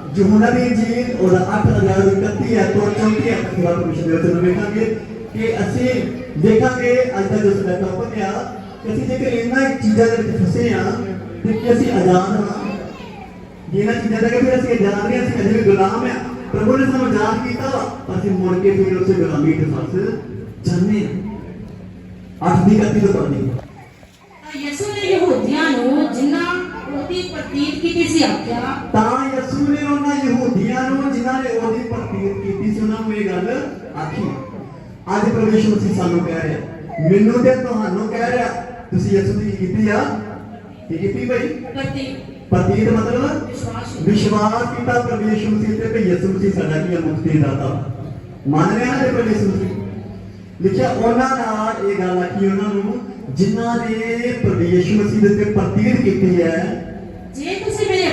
ਵਾ ਯਹੂਨਾ ਦੀ ਇੰਜੀਲ ਉਹਦਾ 8 ਅਧਿਆਇ 31 ਹੈ ਤੋਂ 34 ਹੈ ਤੱਕ ਦਾ ਪਰਮੇਸ਼ਰ ਦੇ ਵਚਨ ਨੂੰ ਵੇਖਾਂਗੇ ਕਿ ਅਸੀਂ ਦੇਖਾਂਗੇ ਅੱਜ ਦਾ ਜੋ ਸਾਡਾ ਟੌਪਿਕ ਆ ਕਿ ਅਸੀਂ ਜੇਕਰ ਇਹਨਾਂ ਚੀਜ਼ਾਂ ਦੇ ਵਿੱਚ ਫਸੇ ਆ ਤੇ ਕਿ ਅਸੀਂ ਆਜ਼ਾਦ ਹਾਂ ਜਿਹਨਾਂ ਚੀਜ਼ਾਂ ਦਾ ਕਿ ਫਿਰ ਅਸੀਂ ਆਜ਼ਾਦ ਨਹੀਂ ਅਸੀਂ ਅਜੇ ਵੀ ਗੁਲਾਮ ਆ ਪ੍ਰਭੂ ਨੇ ਸਾਨੂੰ ਆਜ਼ਾਦ ਕੀਤਾ ਵਾ ਪਰ ਅਸੀਂ ਮੁੜ ਕੇ ਫਿਰ ਉਸੇ ਗੁਲਾਮੀ ਦੇ ਫਸ ਜਾਂਦੇ ਆ ਅੱਠ ਦੀ ਗੱਤੀ ਤੋਂ ਪੜ੍ਹਨੀ ਤਾਂ ਯਿਸੂ ਨੇ ਯਹੂਦੀਆਂ ਨੂੰ ਜਿਨ੍ਹਾਂ ਉਹਦੀ ਪ੍ਰਤੀਤ ਕੀਤੀ ਸੀ ਆਖਿਆ ਤਾਂ ਯਸੂ ਨੇ ਉਹਨਾਂ ਯਹੂਦੀਆਂ ਨੂੰ ਜਿਨ੍ਹਾਂ ਨੇ ਉਹਦੀ ਪ੍ਰਤੀਤ ਕੀਤੀ ਸੀ ਉਹਨਾਂ ਨੂੰ ਇਹ ਗੱਲ ਆਖੀ ਅੱਜ ਪਰਮੇਸ਼ਰ ਮਸੀਹ ਸਾਨੂੰ ਕਹਿ ਰਿਹਾ ਮੈਨੂੰ ਤੇ ਤੁਹਾਨੂੰ ਕਹਿ ਰਿਹਾ ਤੁਸੀਂ ਯਸੂ ਦੀ ਕੀ ਕੀਤੀ ਆ ਕੀ ਕੀਤੀ ਭਾਈ ਪ੍ਰਤੀਤ ਪ੍ਰਤੀਤ ਮਤਲਬ ਵਿਸ਼ਵਾਸ ਵਿਸ਼ਵਾਸ ਕੀਤਾ ਪਰਮੇਸ਼ਰ ਮਸੀਹ ਤੇ ਕਿ ਯਿਸੂ ਮਸੀਹ ਸਾਡਾ ਕੀ ਹੈ ਮੁਕਤੀ ਦਾਤਾ ਮੰਨ ਰਹੇ ਹਾਂ ਜੇ ਪਰਮੇਸ਼ਰ ਮਸੀਹ ਲਿਖਿਆ ਉਹਨਾਂ ਨਾਲ ਇਹ ਗੱਲ ਆਖੀ ਉਹਨਾਂ ਨੂੰ ਜਿਨ੍ਹਾਂ ਨੇ ਪਰਮੇਸ਼ਰ ਮਸੀਹ ਦੇ ਉੱਤੇ ਪ੍ਰਤੀਤ ਕੀਤੀ ਹੈ ਜੇ ਤੁਸੀਂ ਮੇਰੇ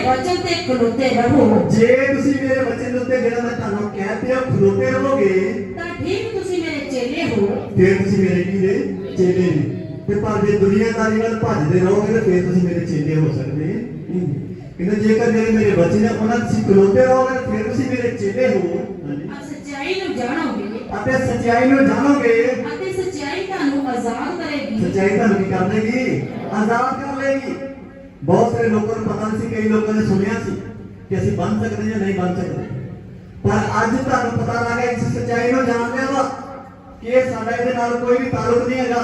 ਵਚਨ ਤੇ ਖਲੋਤੇ ਰਹੋ ਜੇ ਤੁਸੀਂ ਮੇਰੇ ਬੱਚੇ ਦੇ ਉੱਤੇ ਜਿਹੜਾ ਮੈਂ ਤੁਹਾਨੂੰ ਕਹਿ ਪਿਆ ਖਲੋਤੇ ਰਹੋਗੇ ਤਾਂ ਠੀਕ ਤੁਸੀਂ ਮੇਰੇ ਚੇਲੇ ਹੋ ਫਿਰ ਤੁਸੀਂ ਮੇਰੇ ਕੀ ਦੇ ਚੇਲੇ ਨੇ ਤੇ ਪਰ ਜੇ ਦੁਨੀਆਦਾਰੀ ਵੱਲ ਭੱਜਦੇ ਰਹੋਗੇ ਤਾਂ ਫਿਰ ਤੁਸੀਂ ਮੇਰੇ ਚੇਲੇ ਹੋ ਸਕਦੇ ਨਹੀਂ ਕਹਿੰਦੇ ਜੇਕਰ ਜਿਹੜੇ ਮੇਰੇ ਬੱਚੇ ਨੇ ਉਹਨਾਂ ਤੁਸੀਂ ਖਲੋਤੇ ਰਹੋਗੇ ਫਿਰ ਤੁਸੀਂ ਮੇਰੇ ਚੇਲੇ ਹੋ ਹਾਂਜੀ ਆ ਸੱਚਾਈ ਨੂੰ ਜਾਣੋਗੇ ਅਤੇ ਸੱਚਾਈ ਨੂੰ ਜਾਣੋਗੇ ਅਤੇ ਸੱਚਾਈ ਤੁਹਾਨੂੰ ਆਜ਼ਾਦ ਕਰੇਗੀ ਸੱਚਾਈ ਤੁਹਾਨੂੰ ਕੀ ਕਰ ਲੇਗੀ ਆਜ਼ਾਦ ਕਰ ਲੇਗੀ ਬਹੁਤ ਸਾਰੇ ਲੋਕਾਂ ਨੂੰ ਪਤਾ ਨਹੀਂ ਸੀ ਕਈ ਲੋਕਾਂ ਨੇ ਸੁਣਿਆ ਸੀ ਕਿ ਅਸੀਂ ਬਣ ਸਕਦੇ ਜਾਂ ਨਹੀਂ ਬਣ ਸਕਦੇ ਪਰ ਅੱਜ ਤੁਹਾਨੂੰ ਪਤਾ ਲੱਗ ਗਿਆ ਇਸ ਸੱਚਾਈ ਨੂੰ ਜਾਣ ਲਿਆ ਵਾ ਕਿ ਇਹ ਸਾਡਾ ਇਹਦੇ ਨਾਲ ਕੋਈ ਵੀ ਤਾਲੁਕ ਨਹੀਂ ਹੈਗਾ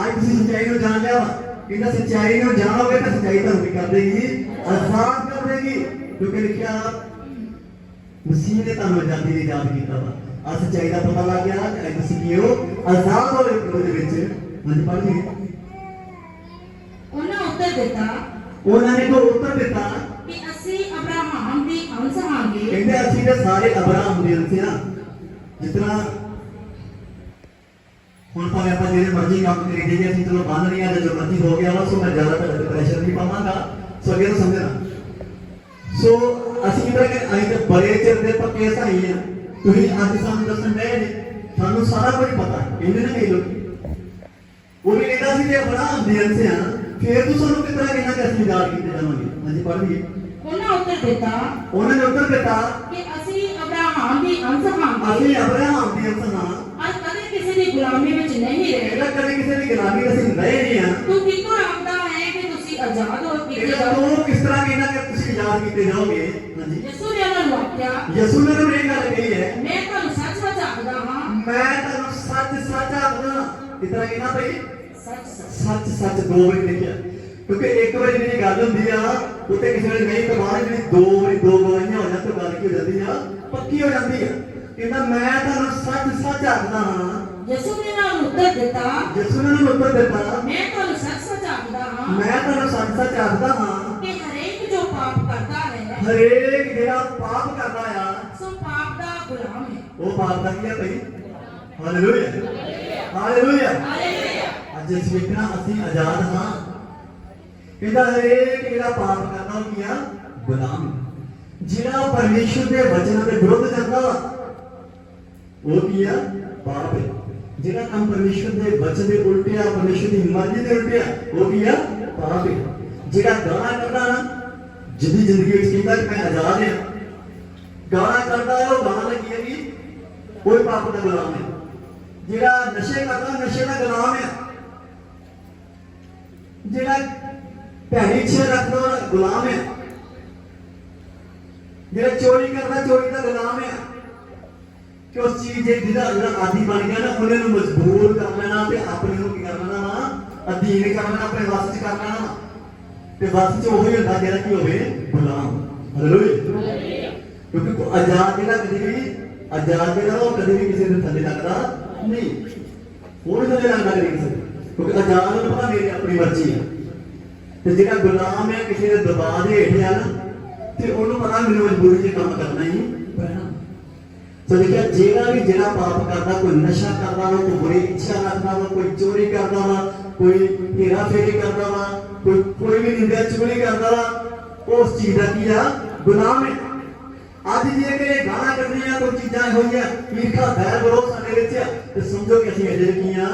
ਅੱਜ ਤੁਸੀਂ ਸੱਚਾਈ ਨੂੰ ਜਾਣ ਲਿਆ ਵਾ ਕਹਿੰਦਾ ਸੱਚਾਈ ਨੂੰ ਜਾਣੋਗੇ ਤਾਂ ਸੱਚਾਈ ਤੁਹਾਨੂੰ ਕੀ ਕਰ ਦੇਗੀ ਆਜ਼ਾਦ ਕਰ ਦੇਗੀ ਕਿਉਂਕਿ ਲਿਖਿਆ ਮਸੀਹ ਨੇ ਤੁਹਾਨੂੰ ਆਜ਼ਾਦੀ ਦੀ ਯਾਦ ਕੀਤਾ ਵਾ ਆ ਸੱਚਾਈ ਦਾ ਪਤਾ ਲੱਗ ਗਿਆ ਕਿ ਅੱਜ ਤੁਸੀਂ ਕੀ ਹੋ ਆਜ਼ਾਦ ਹੋ ਗਏ ਪ੍ਰਭੂ ਦੇ ਵਿੱਚ ਹਾਂਜੀ ਪੜ੍ਹ ਲਈਏ ਉਹਨਾਂ ਉੱਤਰ ਦਿੱਤਾ ਉਹਨਾਂ ਨੇ ਕੋ ਉੱਤਰ ਦਿੱਤਾ ਕਿ ਅਸੀਂ ਅਬਰਾਹਮ ਦੀ ਅੰਸ਼ ਹਾਂਗੇ ਕਹਿੰਦੇ ਅਸੀਂ ਤੇ ਸਾਰੇ ਅਬਰਾਹਮ ਦੇ ਅੰਸ਼ ਆ ਜਿਤਨਾ ਹੁਣ ਭਾਵੇਂ ਆਪਾਂ ਜਿਹੜੇ ਮਰਜ਼ੀ ਕੰਮ ਕਰੀ ਜਾਈਏ ਅਸੀਂ ਚਲੋ ਬੰਨ ਨਹੀਂ ਆ ਜੋ ਮਰਜ਼ੀ ਹੋ ਗਿਆ ਵਾ ਸੋ ਮੈਂ ਜ਼ਿਆਦਾ ਤੁਹਾਡੇ ਤੇ ਪ੍ਰੈਸ਼ਰ ਨਹੀਂ ਪਾਵਾਂਗਾ ਸੋ ਅੱਗੇ ਤੋਂ ਸਮਝਣਾ ਸੋ ਅਸੀਂ ਕਿਹਾ ਕਿ ਅਸੀਂ ਤੇ ਬੜੇ ਚਿਰ ਦੇ ਪੱਕੇ ਸਹੀ ਆ ਤੁਸੀਂ ਅੱਜ ਸਾਨੂੰ ਦੱਸਣ ਦੇ ਨੇ ਸਾਨੂੰ ਸਾਰਾ ਕੁਝ ਪਤਾ ਹੈ ਇਹਨੇ ਨਾ ਕਹੀ ਲੋਕ ਉਹ ਵੀ ਕਹਿੰਦਾ ਸੀ ਕਿ ਅਬਰਾਹਮ ਦੇ ਅੰਸ਼ ਆ ਫਿਰ ਤੂੰ ਸਾਨੂੰ ਕਿਤਨਾ ਕਹਿਣਾ ਕਿ ਅਸੀਂ ਯਾਦ ਕੀਤੇ ਜਾਵਾਂਗੇ ਹਾਂਜੀ ਪੜ੍ਹ ਲਈਏ ਉਹਨਾਂ ਉੱਤਰ ਦਿੱਤਾ ਉਹਨਾਂ ਨੇ ਉੱਤਰ ਦਿੱਤਾ ਕਿ ਅਸੀਂ ਅਬਰਾਹਮ ਦੀ ਅੰਸ਼ ਹਾਂਗੇ ਅਸੀਂ ਅਬਰਾਹਮ ਦੀ ਅੰਸ਼ ਹਾਂ ਅੱਜ ਕਦੇ ਕਿਸੇ ਦੀ ਗੁਲਾਮੀ ਵਿੱਚ ਨਹੀਂ ਰਹੇ ਇਹਦਾ ਕਦੇ ਕਿਸੇ ਦੀ ਗੁਲਾਮੀ ਵਿੱਚ ਅਸੀਂ ਰਹੇ ਨਹੀਂ ਆ ਤੂੰ ਕਿੱਥੋਂ ਆਉਂਦਾ ਹੈ ਕਿ ਤੁਸੀਂ ਆਜ਼ਾਦ ਹੋ ਕੀਤੇ ਇਹਦਾ ਜਾਓ ਤੂੰ ਕਿਸ ਤਰ੍ਹਾਂ ਕਹਿਣਾ ਕਿ ਤੁਸੀਂ ਯਾਦ ਕੀਤੇ ਜਾਓਗੇ ਹਾਂਜੀ ਯਿਸੂ ਨੇ ਉਹਨਾਂ ਨੂੰ ਆਖਿਆ ਯਸੂ ਨੇ ਤਾਂ ਇਹ ਗੱਲ ਕਹੀ ਹੈ ਮੈਂ ਤੁਹਾਨੂੰ ਸੱਚ ਸੱਚ ਆਖਦਾ ਹਾਂ ਮੈਂ ਤੁਹਾਨੂੰ ਸੱਚ ਸੱਚ ਆਖਦਾ ਇਤਨਾ ਕਹਿਣਾ ਭਈ ਸੱਚ ਸੱਚ ਦੋ ਵਾਰੀ ਲਿਖਿਆ ਕਿਉਂਕਿ ਇੱਕ ਵਾਰੀ ਜਿਹੜੀ ਗੱਲ ਹੁੰਦੀ ਆ ਉੱਤੇ ਕਿਸੇ ਵੇਲੇ ਨਹੀਂ ਤਾਂ ਬਾਅਦ ਜਿਹੜੀ ਦੋ ਵਾਰੀ ਦੋ ਗਵਾਹੀਆਂ ਹੋ ਜਾਂਦੀ ਤਾਂ ਗੱਲ ਕੀ ਹੋ ਜਾਂਦੀ ਆ? ਪੱਕੀ ਹੋ ਜਾਂਦੀ ਆ। ਕਹਿੰਦਾ ਮੈਂ ਤੁਹਾਨੂੰ ਸੱਚ ਸੱਚ ਆਖਦਾ ਹਾਂ। ਯਿਸੂ ਨੇ ਨਾਲ ਉੱਤਰ ਦਿੱਤਾ। ਜਿਸ ਨੇ ਉਹਨੂੰ ਉੱਤਰ ਦਿੱਤਾ। ਮੈਂ ਤੁਹਾਨੂੰ ਸੱਚ ਸੱਚ ਆਖਦਾ ਹਾਂ। ਮੈਂ ਤੁਹਾਨੂੰ ਸੱਚ ਸੱਚ ਆਖਦਾ ਹਾਂ। ਕਿ ਹਰੇਕ ਜੋ ਪਾਪ ਕਰਦਾ ਹੈ ਹਰੇਕ ਜਿਹੜਾ ਪਾਪ ਕਰਦਾ ਆ ਸੋ ਪਾਪ ਦਾ ਗੁਲਾਮ ਹੈ। ਉਹ ਪਾਪ ਦਾ ਕੀ ਹੈ ਭਾਈ ਹਾਲੇਲੂਇਆ ਹਾਲੇਲੂਇਆ ਹਾਲੇਲੂਇਆ ਅੱਜ ਇਸ ਵੇਖਣਾ ਅਸੀਂ ਆਜ਼ਾਦ ਹਾਂ। ਇਹਦਾ ਹਰੇਕ ਜਿਹੜਾ ਪਾਪ ਕਰਦਾ ਉਹ ਕੀ ਆ? ਗੁਲਾਮ। ਹੈ। ਜਿਹੜਾ ਪਰਮੇਸ਼ਰ ਦੇ ਵਚਨਾਂ ਦੇ ਵਿਰੁੱਧ ਜਾਂਦਾ ਵਾ, ਉਹ ਕੀ ਆ? ਪਾਪ ਹੈ। ਜਿਹੜਾ ਕੰਮ ਪਰਮੇਸ਼ਰ ਦੇ ਵਚਨ ਦੇ ਉਲਟਿਆ ਪਰਮੇਸ਼ਰ ਦੀ ਮਰਜ਼ੀ ਦੇ ਉਲਟਿਆ ਉਹ ਕੀ ਆ? ਪਾਪ ਹੈ। ਜਿਹੜਾ ਗਾਣਾ ਕਰਦਾ ਨਾ ਜਿਹਦੀ ਜ਼ਿੰਦਗੀ ਵਿੱਚ ਕਹਿੰਦਾ ਕਿ ਮੈਂ ਆਜ਼ਾਦ ਹਾਂ। ਗਾਣਾ ਕਰਦਾ ਹੈ ਉਹ ਗਾਣਾ ਲੱਗੀ ਹੈ ਵੀ? ਕੋਈ ਪਾਪ ਦਾ ਗੁਲਾਮ ਹੈ ਜਿਹੜਾ ਨਸ਼ੇ ਕਰਦਾ ਨਸ਼ੇ ਦਾ ਗੁਲਾਮ ਹੈ। ਜਿਹੜਾ ਭੈੜੀ ਇੱਛਾ ਰੱਖਦਾ ਉਹ ਗੁਲਾਮ ਹੈ ਜਿਹੜਾ ਚੋਰੀ ਕਰਦਾ, ਚੋਰੀ ਦਾ ਗੁਲਾਮ ਹੈ ਕਿ ਉਸ ਚੀਜ਼ ਦੇ ਜਿਹਦਾ ਜਿਹੜਾ ਆਦੀ ਬਣ ਗਿਆ ਨਾ, ਉਹਨੇ ਨੂੰ ਮਜਬੂਰ ਕਰ ਲੈਣਾ ਤੇ ਆਪਣੇ ਨੂੰ ਕੀ ਕਰ ਲੈਣਾ ਅਧੀਨ ਕਰ ਆਪਣੇ ਵਸ ਚ ਕਰ ਲੈਣਾ ਤੇ ਵਸ ਚ ਉਹ ਹੀ ਹੁੰਦਾ ਜਿਹੜਾ ਕੀ ਹੋਵੇ? ਗੁਲਾਮ। ਹਾਲੇਲੂਇਆ ਕਿਉਂਕਿ ਕੋ ਆਜ਼ਾਦ ਜਿਹੜਾ ਕਦੇ ਵੀ, ਆਜ਼ਾਦ ਜਿਹੜਾ ਉਹ ਕਦੇ ਵੀ ਕਿਸੇ ਦੇ ਥੱਲੇ ਲੱਗਦਾ ਨਹੀਂ। ਉਹ ਹੋਰ ਥੱਲੇ ਲੱਗਦਾ ਨਹੀਂ ਕਿਸੇ ਦੇ। ਕਿਉਂਕਿ ਆਜ਼ਾਦ ਨੂੰ ਪਤਾ ਮੇਰੀ ਆਪਣੀ ਮਰਜ਼ੀ ਹੈ ਤੇ ਜਿਹੜਾ ਗੁਲਾਮ ਹੈ, ਕਿਸੇ ਦੇ ਦਬਾਅ ਦੇ ਹੇਠ ਆ ਨਾ, ਤੇ ਉਹਨੂੰ ਪਤਾ ਮੈਨੂੰ ਮਜਬੂਰੀ 'ਚ ਕੰਮ ਕਰਨਾ ਹੀ ਪੈਣਾ। ਸੋ ਦੇਖਿਆ, ਜਿਹੜਾ ਵੀ ਜਿਹੜਾ ਪਾਪ ਕਰਦਾ, ਕੋਈ ਨਸ਼ਾ ਕਰਦਾ ਵਾ, ਕੋਈ ਬੁਰੀ ਇੱਛਾ ਰੱਖਦਾ ਵਾ, ਕੋਈ ਚੋਰੀ ਕਰਦਾ ਵਾ, ਕੋਈ ਹੇਰਾ ਫੇਰੀ ਕਰਦਾ ਵਾ, ਕੋਈ ਕੋਈ ਵੀ ਨਿੰਦਿਆ ਚੁਗਲੀ ਕਰਦਾ ਵਾ, ਉਸ ਚੀਜ਼ ਦਾ ਕੀ ਆ? ਗੁਲਾਮ ਹੈ। ਅੱਜ ਜੇ ਕਿ ਗਾਣਾ ਕੱਢਣੀਆਂ ਕੋਈ ਚੀਜ਼ਾਂ ਹੋਈਆਂ ਈਰਖਾ ਬੈਰ ਵਿਰੋਧ ਸਾਡੇ ਵਿੱਚ ਤੇ ਸਮਝੋ ਕਿ ਅਸੀਂ ਅਜੇ ਕੀ ਆ।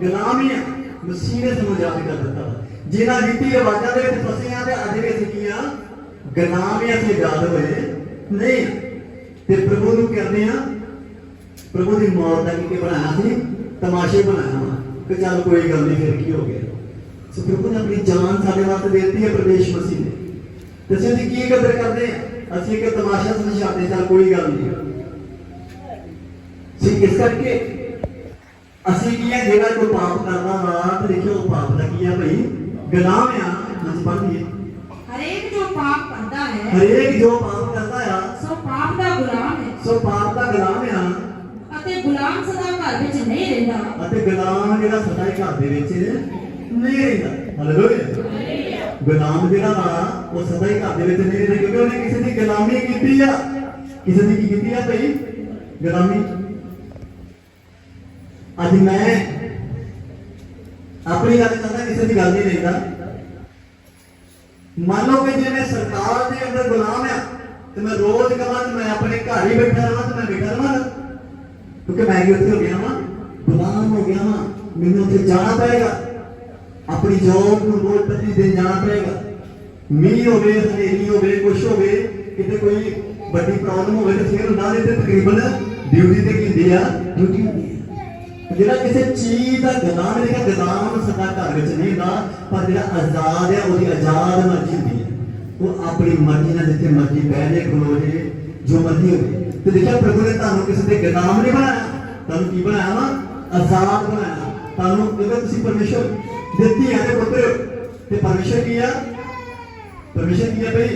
ਗੁਲਾਮ ਹੀ ਆ। ਮਸੀਹ ਨੇ ਸਾਨੂੰ ਆਜ਼ਾਦ ਕਰ ਦਿੱਤਾ। ਜਿਨ੍ਹਾਂ ਰੀਤੀ ਰਿਵਾਜਾਂ ਦੇ ਵਿੱਚ ਫਸੇ ਆ ਤੇ ਅੱਜ ਵੀ ਅਸੀਂ ਕੀ ਆ ਗੁਲਾਮ ਹੀ ਅਸੀਂ ਆਜ਼ਾਦ ਹੋਏ। ਨਹੀਂ, ਤੇ ਪ੍ਰਭੂ ਨੂੰ ਕਰਦੇ ਆ, ਪ੍ਰਭੂ ਦੀ ਮੌਤ ਦਾ ਕੀ ਬਣਾਇਆ ਸੀ? ਤਮਾਸ਼ੇ ਬਣਾਇਆ ਕਿ ਚੱਲ ਕੋਈ ਗੱਲ ਨਹੀਂ, ਫਿਰ ਕੀ ਹੋ ਗਿਆ? ਸੋ ਪ੍ਰਭੂ ਨੇ ਆਪਣੀ ਜਾਨ ਸਾਡੇ ਵਾਸਤੇ ਦੇ ਦਿੱਤੀ ਹੈ ਪ੍ਰਵੇਸ਼ ਮਸੀਹ ਨੇ। ਤੇ ਅਸੀਂ ਉਹਦੀ ਕੀ ਕਦਰ ਕਰਦੇ ਆ? ਅਸੀਂ ਇੱਕ ਤਮਾਸ਼ਾ ਸਮਝਾਉਂਦੇ ਚੱਲ ਕੋਈ ਗੱਲ ਨਹੀਂ। ਸੀ ਇਸ ਕਰਕੇ ਅਸੀਂ ਕੀ ਹੈ ਜਿਹੜਾ ਕੋਈ ਪਾਪ ਕਰਦਾ ਵਾ ਤੇ ਉਹ ਪਾਪ ਦਾ ਕੀ ਆ ਭਾਈ? ਗੁਲਾਮ ਆ ਅੱਜ ਪੜ੍ਹੀਏ ਹਰੇਕ ਜੋ ਪਾਪ ਕਰਦਾ ਹੈ ਹਰੇਕ ਜੋ ਪਾਪ ਕਰਦਾ ਆ ਸੋ ਪਾਪ ਦਾ ਗੁਲਾਮ ਹੈ। ਸੋ ਪਾਪ ਦਾ ਗੁਲਾਮ ਆ ਅਤੇ ਗੁਲਾਮ ਸਦਾ ਘਰ ਵਿੱਚ ਨਹੀਂ ਰਹਿੰਦਾ। ਅਤੇ ਗੁਲਾਮ ਜਿਹੜਾ ਸਦਾ ਹੀ ਘਰ ਦੇ ਵਿੱਚ ਨਹੀਂ ਰਹਿੰਦਾ। ਹਾਲੇਲੂਇਆ ਗੁਲਾਮ ਜਿਹੜਾ ਵਾ ਉਹ ਸਦਾ ਹੀ ਘਰ ਦੇ ਵਿੱਚ ਨਹੀਂ ਰਹਿੰਦਾ ਕਿਉਂਕਿ ਉਹਨੇ ਕਿਸੇ ਦੀ ਗੁਲਾਮੀ ਕੀਤੀ ਆ। ਕਿਸੇ ਦੀ ਕੀ ਕੀਤੀ ਆ ਭਾਈ? ਗੁਲਾਮੀ। ਅੱਜ ਮੈਂ ਆਪਣੀ ਗੱਲ ਕਰਦਾ, ਕਿਸੇ ਦੀ ਗੱਲ ਨਹੀਂ ਲੈਂਦਾ ਮੰਨ ਲਓ ਕਿ ਜੇ ਮੈਂ ਸਰਕਾਰ ਦੇ ਅੰਦਰ ਗੁਲਾਮ ਆ, ਤੇ ਮੈਂ ਰੋਜ਼ ਕਹਾਂ ਕਿ ਮੈਂ ਆਪਣੇ ਘਰ ਹੀ ਬੈਠਾ ਰਹਾਂ ਤੇ ਮੈਂ ਬੈਠਾ ਰਹਾਂ। ਕਿਉਂਕਿ ਮੈਂ ਵੀ ਉੱਥੇ ਹੋ ਗਿਆ ਵਾਂ, ਗੁਲਾਮ ਹੋ ਗਿਆ ਵਾਂ, ਮੈਨੂੰ ਉੱਥੇ ਜਾਣਾ ਪਏਗਾ। ਆਪਣੀ ਜੌਬ ਨੂੰ ਰੋਜ਼ ਪ੍ਰਤੀ ਦਿਨ ਜਾਣਾ ਪਏਗਾ। ਮੀਂਹ ਹੋਵੇ, ਹਨੇਰੀ ਹੋਵੇ, ਕੁਛ ਹੋਵੇ, ਕਿਤੇ ਕੋਈ ਵੱਡੀ ਪ੍ਰੋਬਲਮ ਹੋਵੇ ਤੇ ਫਿਰ ਉਹਨਾਂ ਦੇ ਤੇ ਤਕਰੀਬਨ ਡਿਊਟੀ ਤੇ ਕੀ ਹੁੰਦੀ ਆ? ਡਿਊਟੀ ਹੁੰਦੀ ਆ। ਜਿਹੜਾ ਕਿਸੇ ਚੀਜ਼ ਦਾ ਗੁਲਾਮ ਨਹੀਂ ਹੈ ਗੁਲਾਮ ਸਦਾ ਘਰ ਵਿੱਚ ਨਹੀਂ ਹੁੰਦਾ, ਪਰ ਜਿਹੜਾ ਆਜ਼ਾਦ ਹੈ, ਉਹਦੀ ਆਜ਼ਾਦ ਮਰਜ਼ੀ ਹੁੰਦੀ ਹੈ। ਉਹ ਆਪਣੀ ਮਰਜ਼ੀ ਨਾਲ ਜਿੱਥੇ ਮਰਜ਼ੀ ਬਹਿ ਖਲੋ ਜੇ, ਜੋ ਮਰਜ਼ੀ ਹੋਵੇ। ਤੇ ਦੇਖਿਆ ਪ੍ਰਭੂ ਨੇ ਤੁਹਾਨੂੰ ਕਿਸੇ ਦੇ ਗੁਲਾਮ ਨਹੀਂ ਬਣਾਇਆ? ਤੁਹਾਨੂੰ ਕੀ ਬਣਾਇਆ ਵਾ? ਆਜ਼ਾਦ ਬਣਾਇਆ। ਤੁਹਾਨੂੰ ਜਦੋਂ ਤੁਸੀਂ ਪਰਮੇਸ਼ਰ ਦਿੱਤੀ ਹੈ ਤੇ ਪੁੱਤਰ? ਤੇ ਪਰਮੇਸ਼ਰ ਕੀ ਆ? ਪਰਮੇਸ਼ਰ ਕੀ ਆ ਭਈ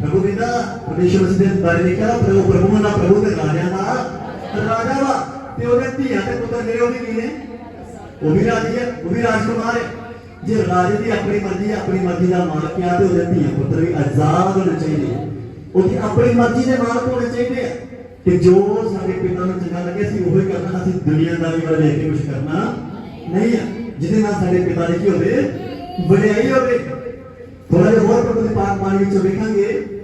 ਪ੍ਰਭੂ ਕਹਿੰਦਾ, ਪਰਮੇਸ਼ਰ ਉਸ ਦੇ ਬਾਰੇ ਲਿਖਿਆ, ਪ੍ਰਭੂ ਪ੍ਰਭੂ ਦਾ ਪ੍ਰਭੂ ਤੇ ਰਾਜਾ ਦਾ ਰਾਜਾ ਵਾ। ਤੇ ਉਹਦੇ ਧੀਆ ਤੇ ਪੁੱਤਰ ਜਿਹੜੇ ਉਹਦੇ ਕੀ ਨੇ ਉਹ ਵੀ ਰਾਜੀ ਹੈ ਉਹ ਵੀ ਰਾਜਕੁਮਾਰ ਹੈ ਜੇ ਰਾਜੇ ਦੀ ਆਪਣੀ ਮਰਜ਼ੀ ਆਪਣੀ ਮਰਜ਼ੀ ਦਾ ਮਾਲਕ ਆ ਤੇ ਉਹਦੇ ਧੀਆ ਪੁੱਤਰ ਵੀ ਆਜ਼ਾਦ ਹੋਣੇ ਚਾਹੀਦੇ ਆ। ਉਹਦੀ ਆਪਣੀ ਮਰਜ਼ੀ ਦੇ ਮਾਲਕ ਹੋਣੇ ਚਾਹੀਦੇ ਆ ਕਿ ਜੋ ਸਾਡੇ ਪਿਤਾ ਨੂੰ ਚੰਗਾ ਲੱਗੇ ਅਸੀਂ ਉਹੀ ਕਰਨਾ ਅਸੀਂ ਦੁਨੀਆਦਾਰੀ ਵੱਲ ਦੇਖ ਕੇ ਕੁਝ ਕਰਨਾ ਨਹੀਂ ਆ ਜਿਹਦੇ ਨਾਲ ਸਾਡੇ ਪਿਤਾ ਦੀ ਕੀ ਹੋਵੇ ਵਡਿਆਈ ਹੋਵੇ ਥੋੜਾ ਜਿਹਾ ਹੋਰ ਪ੍ਰਭੂ ਦੇ ਪਾਕ ਬਾਣੀ ਵਿੱਚ ਵੇਖਾਂਗੇ ਅਤੇ ਗੁਲਾਮ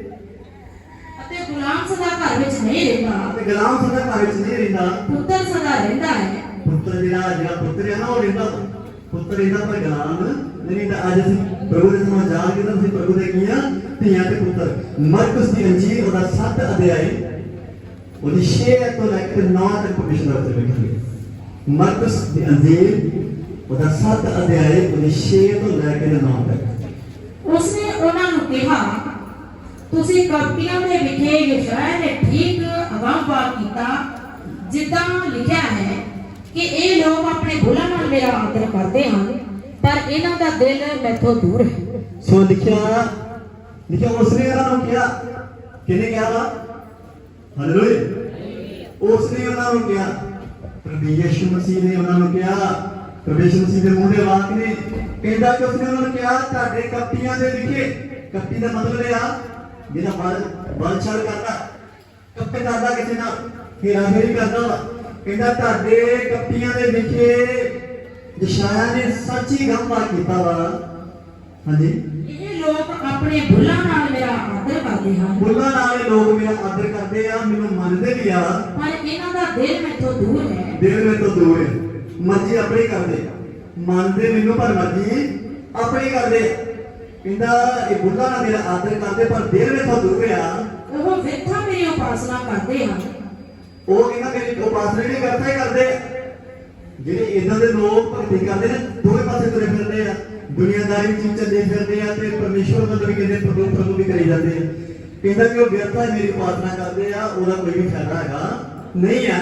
ਸਦਾ ਘਰ ਵਿੱਚ ਨਹੀਂ ਰਹਿੰਦਾ ਤੇ ਗੁਲਾਮ ਸਦਾ ਘਰ ਵਿੱਚ ਨਹੀਂ ਰਹਿੰਦਾ ਪੁੱਤਰ ਸਦਾ ਰਹਿੰਦਾ ਹੈ ਪੁੱਤਰ ਜਿਹੜਾ ਜਿਹੜਾ ਪੁੱਤਰ ਹੈ ਨਾ ਉਹ ਰਹਿੰਦਾ ਵਾ। ਪੁੱਤਰ ਇਹਦਾ ਪਰ ਗੁਲਾਮ ਨਹੀਂ ਤਾਂ ਅੱਜ ਅਸੀਂ ਪ੍ਰਭੂ ਦੇ ਸਮਝ ਜਾ ਕੇ ਤਾਂ ਅਸੀਂ ਪ੍ਰਭੂ ਦੇ ਕੀ ਆ ਧੀਆਂ ਤੇ ਪੁੱਤਰ ਮਰਕਸ ਦੀ ਅੰਜੀਲ ਉਹਦਾ 7 ਅਧਿਆਇ ਉਹਦੀ 6 ਤੋਂ ਲੈ ਕੇ 9 ਤੱਕ ਪਰਮੇਸ਼ਰ ਦਾ ਉੱਤਰ ਵੇਖਾਂਗੇ ਮਰਕਸ ਦੀ ਅੰਜੀਲ ਉਹਦਾ 7 ਅਧਿਆਇ ਉਹਦੀ 6 ਤੋਂ ਲੈ ਕੇ 9 ਤੱਕ ਉਸਨੇ ਉਹਨਾਂ ਨੂੰ ਕਿਹਾ ਤੁਸੀਂ ਕਪਟੀਆਂ ਦੇ ਵਿਖੇ ਯਸ਼ਾਇਆ ਨੇ ਠੀਕ ਅਗੰਵਾਹ ਕੀਤਾ, ਜਿੱਦਾਂ ਲਿਖਿਆ ਹੈ ਕਿ ਇਹ ਲੋਕ ਆਪਣੇ ਬੁੱਲਾਂ ਨਾਲ ਮੇਰਾ ਆਦਰ ਕਰਦੇ ਹਨ, ਪਰ ਇਹਨਾਂ ਦਾ ਦਿਲ ਮੈਥੋਂ ਦੂਰ ਹੈ। ਸੋ ਲਿਖਿਆ ਲਿਖਿਆ ਉਸਨੇ ਉਹਨਾਂ ਨੂੰ ਕਿਹਾ। ਕਿਹਨੇ ਕਿਹਾ ਵਾ? ਹਾਲੇਲੂਇਆ ਉਸਨੇ ਉਹਨਾਂ ਨੂੰ ਕਿਹਾ। ਪ੍ਰਭੂ ਯਿਸੂ ਮਸੀਹ ਨੇ ਉਹਨਾਂ ਨੂੰ ਕਿਹਾ। ਪ੍ਰਭੂ ਯਿਸੂ ਮਸੀਹ ਦੇ ਮੂੰਹ ਦੇ ਵਾਕ ਨੇ। ਕਹਿੰਦਾ ਕਿ ਉਸਨੇ ਉਹਨਾਂ ਨੂੰ ਕਿਹਾ, ਤੁਹਾਡੇ ਕੱਪੀਆਂ ਦੇ ਵਿਖੇ ਕੱਪੀ ਦਾ ਮਤਲਬ ਇਹ ਆ ਜਿਹਦਾ ਬਲ ਬਲ ਛਲ ਕਰਦਾ ਕੱਪੇ ਕਰਦਾ ਕਿਸੇ ਨਾਲ ਫੇਰਾ ਫੇਰੀ ਕਰਦਾ ਵਾ। ਕਹਿੰਦਾ ਤੁਹਾਡੇ ਕੱਪੀਆਂ ਦੇ ਵਿਖੇ ਯਸ਼ਾਇਆ ਨੇ ਸੱਚੀ ਗੰਭਾ ਕੀਤਾ ਵਾ। ਹਾਂਜੀ? ਇਹ ਲੋਕ ਆਪਣੇ ਬੁੱਲਾਂ ਨਾਲ ਮੇਰਾ ਆਦਰ ਕਰਦੇ ਹਨ। ਬੁੱਲਾਂ ਨਾਲ ਇਹ ਲੋਕ ਮੇਰਾ ਆਦਰ ਕਰਦੇ ਆ ਮੈਨੂੰ ਮੰਨਦੇ ਵੀ ਆ। ਪਰ ਇਹਨਾਂ ਦਾ ਦਿਲ ਮੈਥੋਂ ਦੂਰ ਹੈ। ਦਿਲ ਮੇ ਤੋਂ ਦੂਰ ਹੈ। ਮਰਜ਼ੀ ਆਪਣੀ ਕਰਦੇ। ਮੰਨਦੇ ਮੈਨੂੰ ਪਰ ਮਰਜ਼ੀ ਆਪਣੀ ਕਰਦੇ ਆ। ਕਹਿੰਦਾ ਇਹ ਬੁੱਲਾਂ ਨਾਲ ਮੇਰਾ ਆਦਰ ਕਰਦੇ ਪਰ ਦਿਲ ਮੇ ਤੋਂ ਦੂਰ ਆ। ਉਹ ਵਿਰਥਾ ਮੇਰੀ ਉਪਾਸਨਾ ਕਰਦੇ ਹਨ। ਉਹ ਕਹਿੰਦਾ ਮੇਰੀ ਉਪਾਸਨਾ ਨਹੀਂ ਕਰਦਾ ਕਰਦੇ। ਜਿਹੜੇ ਇਦਾਂ ਦੇ ਲੋਕ ਭਗਤੀ ਕਰਦੇ ਨੇ ਦੋਵੇਂ ਪਾਸੇ ਤੁਰੇ ਫਿਰਦੇ ਆ। ਦੁਨੀਆਦਾਰੀ ਵਿੱਚ ਚੱਲੇ ਫਿਰਦੇ ਆ ਤੇ ਪਰਮੇਸ਼ਵਰ ਵੱਲ ਵੀ ਕਹਿੰਦੇ ਪ੍ਰਭੂ ਪ੍ਰਭੂ ਵੀ ਕਰੀ ਜਾਂਦੇ ਆ। ਕਹਿੰਦਾ ਕਿ ਉਹ ਵਿਅਰਥਾ ਮੇਰੀ ਉਪਾਸਨਾ ਕਰਦੇ ਆ ਉਹਦਾ ਕੋਈ ਵੀ ਫਾਇਦਾ ਹੈਗਾ। ਨਹੀਂ ਆ।